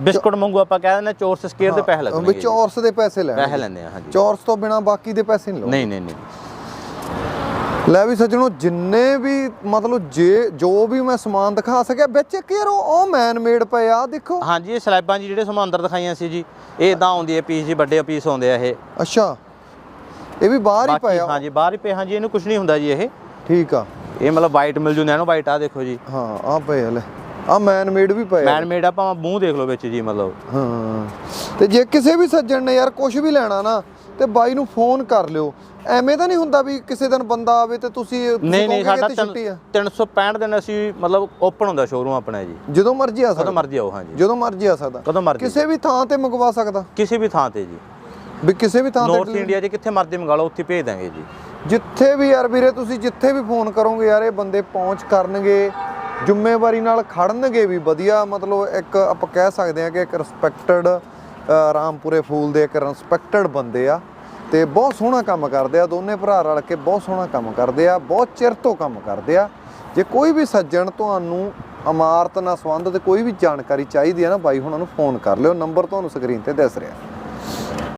ਬਿਸਕੁਟ ਮੰਗੂ ਆਪਾਂ ਕਹਿ ਦਿੰਦੇ ਚੋਰਸ ਸਕੇਅਰ ਦੇ ਪੈਸੇ ਲੱਗਣਗੇ ਵੀ ਜੀ। ਚੌਰਸ ਦੇ ਪੈਸੇ ਲੈਣਗੇ। ਪੈਸੇ ਲੈਂਦੇ ਆ ਹਾਂਜੀ। ਚੌਰਸ ਤੋਂ ਬਿਨਾ ਬਾਕੀ ਦੇ ਪੈਸੇ ਨਹੀਂ ਲਓ ਨਹੀਂ ਨਹੀਂ ਨਹੀਂ। ਲੈ ਵੀ ਸੱਜਣੋ ਜਿੰਨੇ ਵੀ ਮਤਲਬ ਜੇ ਜੋ ਵੀ ਮੈਂ ਸਮਾਨ ਦਿਖਾ ਸਕਿਆ ਵਿੱਚ ਇੱਕ ਯਾਰ ਉਹ ਮੈਨ ਮੇਡ ਪਏ ਆ ਦੇਖੋ। ਹਾਂਜੀ ਇਹ ਸਲੈਬਾਂ ਜੀ ਜਿਹੜੇ ਸਾਨੂੰ ਅੰਦਰ ਦਿਖਾਈਆਂ ਸੀ ਜੀ ਇਹ ਇਦਾਂ ਆਉਂਦੀ ਹੈ ਪੀਸ ਜੀ ਵੱਡੇ ਪੀਸ ਆਉਂਦੇ ਆ ਇਹ। ਅੱਛਾ। ਇਹ ਵੀ ਬਾਹਰ ਹੀ ਪਏ ਆ। ਹਾਂਜੀ ਬਾਹਰ ਹੀ ਪਏ ਹਾਂਜੀ ਇਹਨੂੰ ਕੁਝ ਨਹੀਂ ਹੁੰਦਾ ਜੀ ਇਹ। ਠੀਕ ਆ। ਇਹ ਮਤਲਬ ਵਾਈਟ ਮਿਲ ਜੂ ਨੈਨੋ ਵਾਈਟ ਆ ਦੇਖੋ ਜੀ। ਹਾਂ ਆ ਪਏ ਹਲੇ ਆ ਮੈਨ ਮੇਡ ਵੀ ਪਏ ਮੈਨ ਮੇਡ ਆ ਭਾਵੇਂ ਮੂੰਹ ਦੇਖ ਲਓ ਵਿੱਚ ਜੀ ਮਤਲਬ। ਹਾਂ। ਤੇ ਜੇ ਕਿਸੇ ਵੀ ਸੱਜਣ ਨੇ ਯਾਰ ਕੁਝ ਵੀ ਲੈਣਾ ਨਾ ਤੇ ਬਾਈ ਨੂੰ ਫੋਨ ਕਰ ਲਿਓ। ਐਵੇਂ ਤਾਂ ਨਹੀਂ ਹੁੰਦਾ ਵੀ ਕਿਸੇ ਦਿਨ ਬੰਦਾ ਆਵੇ ਤੇ ਤੁਸੀਂ ਨਹੀਂ ਨਹੀਂ ਸਾਡਾ ਕਿ ਇੱਥੇ ਛੁੱਟੀ ਆ। 365 ਦਿਨ ਅਸੀਂ ਮਤਲਬ ਓਪਨ ਹੁੰਦਾ ਸ਼ੋਰੂਮ ਆਪਣਾ ਜੀ। ਜਦੋਂ ਮਰਜ਼ੀ ਆ ਕਦੋਂ ਸਕਦਾ। ਮਰਜ਼ੀ ਆਓ ਹਾਂਜੀ। ਜਦੋਂ ਮਰਜ਼ੀ ਆ ਸਕਦਾ। ਕਦੋਂ ਮਰਜ਼ੀ। ਕਿਸੇ ਵੀ ਥਾਂ ਤੇ ਮੰਗਵਾ ਸਕਦਾ। ਕਿਸੇ ਵੀ ਥਾਂ ਤੇ ਜੀ। ਵੀ ਕਿਸੇ ਵੀ ਥਾਂ ਤੇ ਨਾਰਥ ਇੰਡੀਆ 'ਚ ਕਿੱਥੇ ਮਰਜ਼ੀ ਮੰਗਾ ਲਓ ਉੱਥੇ ਭੇਜ ਦਾਂਗੇ ਜੀ। ਜਿੱਥੇ ਵੀ ਯਾਰ ਵੀਰੇ ਤੁਸੀਂ ਜਿੱਥੇ ਵੀ ਫੋਨ ਕਰੋਗੇ ਯਾਰ ਇਹ ਬੰਦੇ ਪਹੁੰਚ ਕਰਨਗੇ। ਜ਼ਿੰਮੇਵਾਰੀ ਨਾਲ ਖੜਨਗੇ ਵੀ ਵਧੀਆ, ਮਤਲਬ ਇੱਕ ਆਪਾਂ ਕਹਿ ਸਕਦੇ ਆ ਕਿ ਇੱਕ ਰਿਸਪੈਕਟਡ ਰਾਮਪੁਰੇ ਫੂਲ ਦੇ ਇੱਕ ਰਿਸਪੈਕਟਡ ਬੰਦੇ ਆ ਤੇ ਬਹੁਤ ਸੋਹਣਾ ਕੰਮ ਕਰਦੇ ਆ, ਦੋਨੇ ਭਰਾ ਰਲ ਕੇ ਬਹੁਤ ਸੋਹਣਾ ਕੰਮ ਕਰਦੇ ਆ, ਬਹੁਤ ਚਿਰ ਤੋਂ ਕੰਮ ਕਰਦੇ ਆ। ਜੇ ਕੋਈ ਵੀ ਸੱਜਣ ਤੁਹਾਨੂੰ ਇਮਾਰਤ ਨਾਲ ਸੰਬੰਧਿਤ ਕੋਈ ਵੀ ਜਾਣਕਾਰੀ ਚਾਹੀਦੀ ਹੈ ਨਾ ਬਾਈ, ਹੁਣਾਂ ਨੂੰ ਫੋਨ ਕਰ ਲਿਓ ਨੰਬਰ ਤੁਹਾਨੂੰ ਸਕਰੀਨ ਤੇ ਦਿਸ ਰਿਹਾ।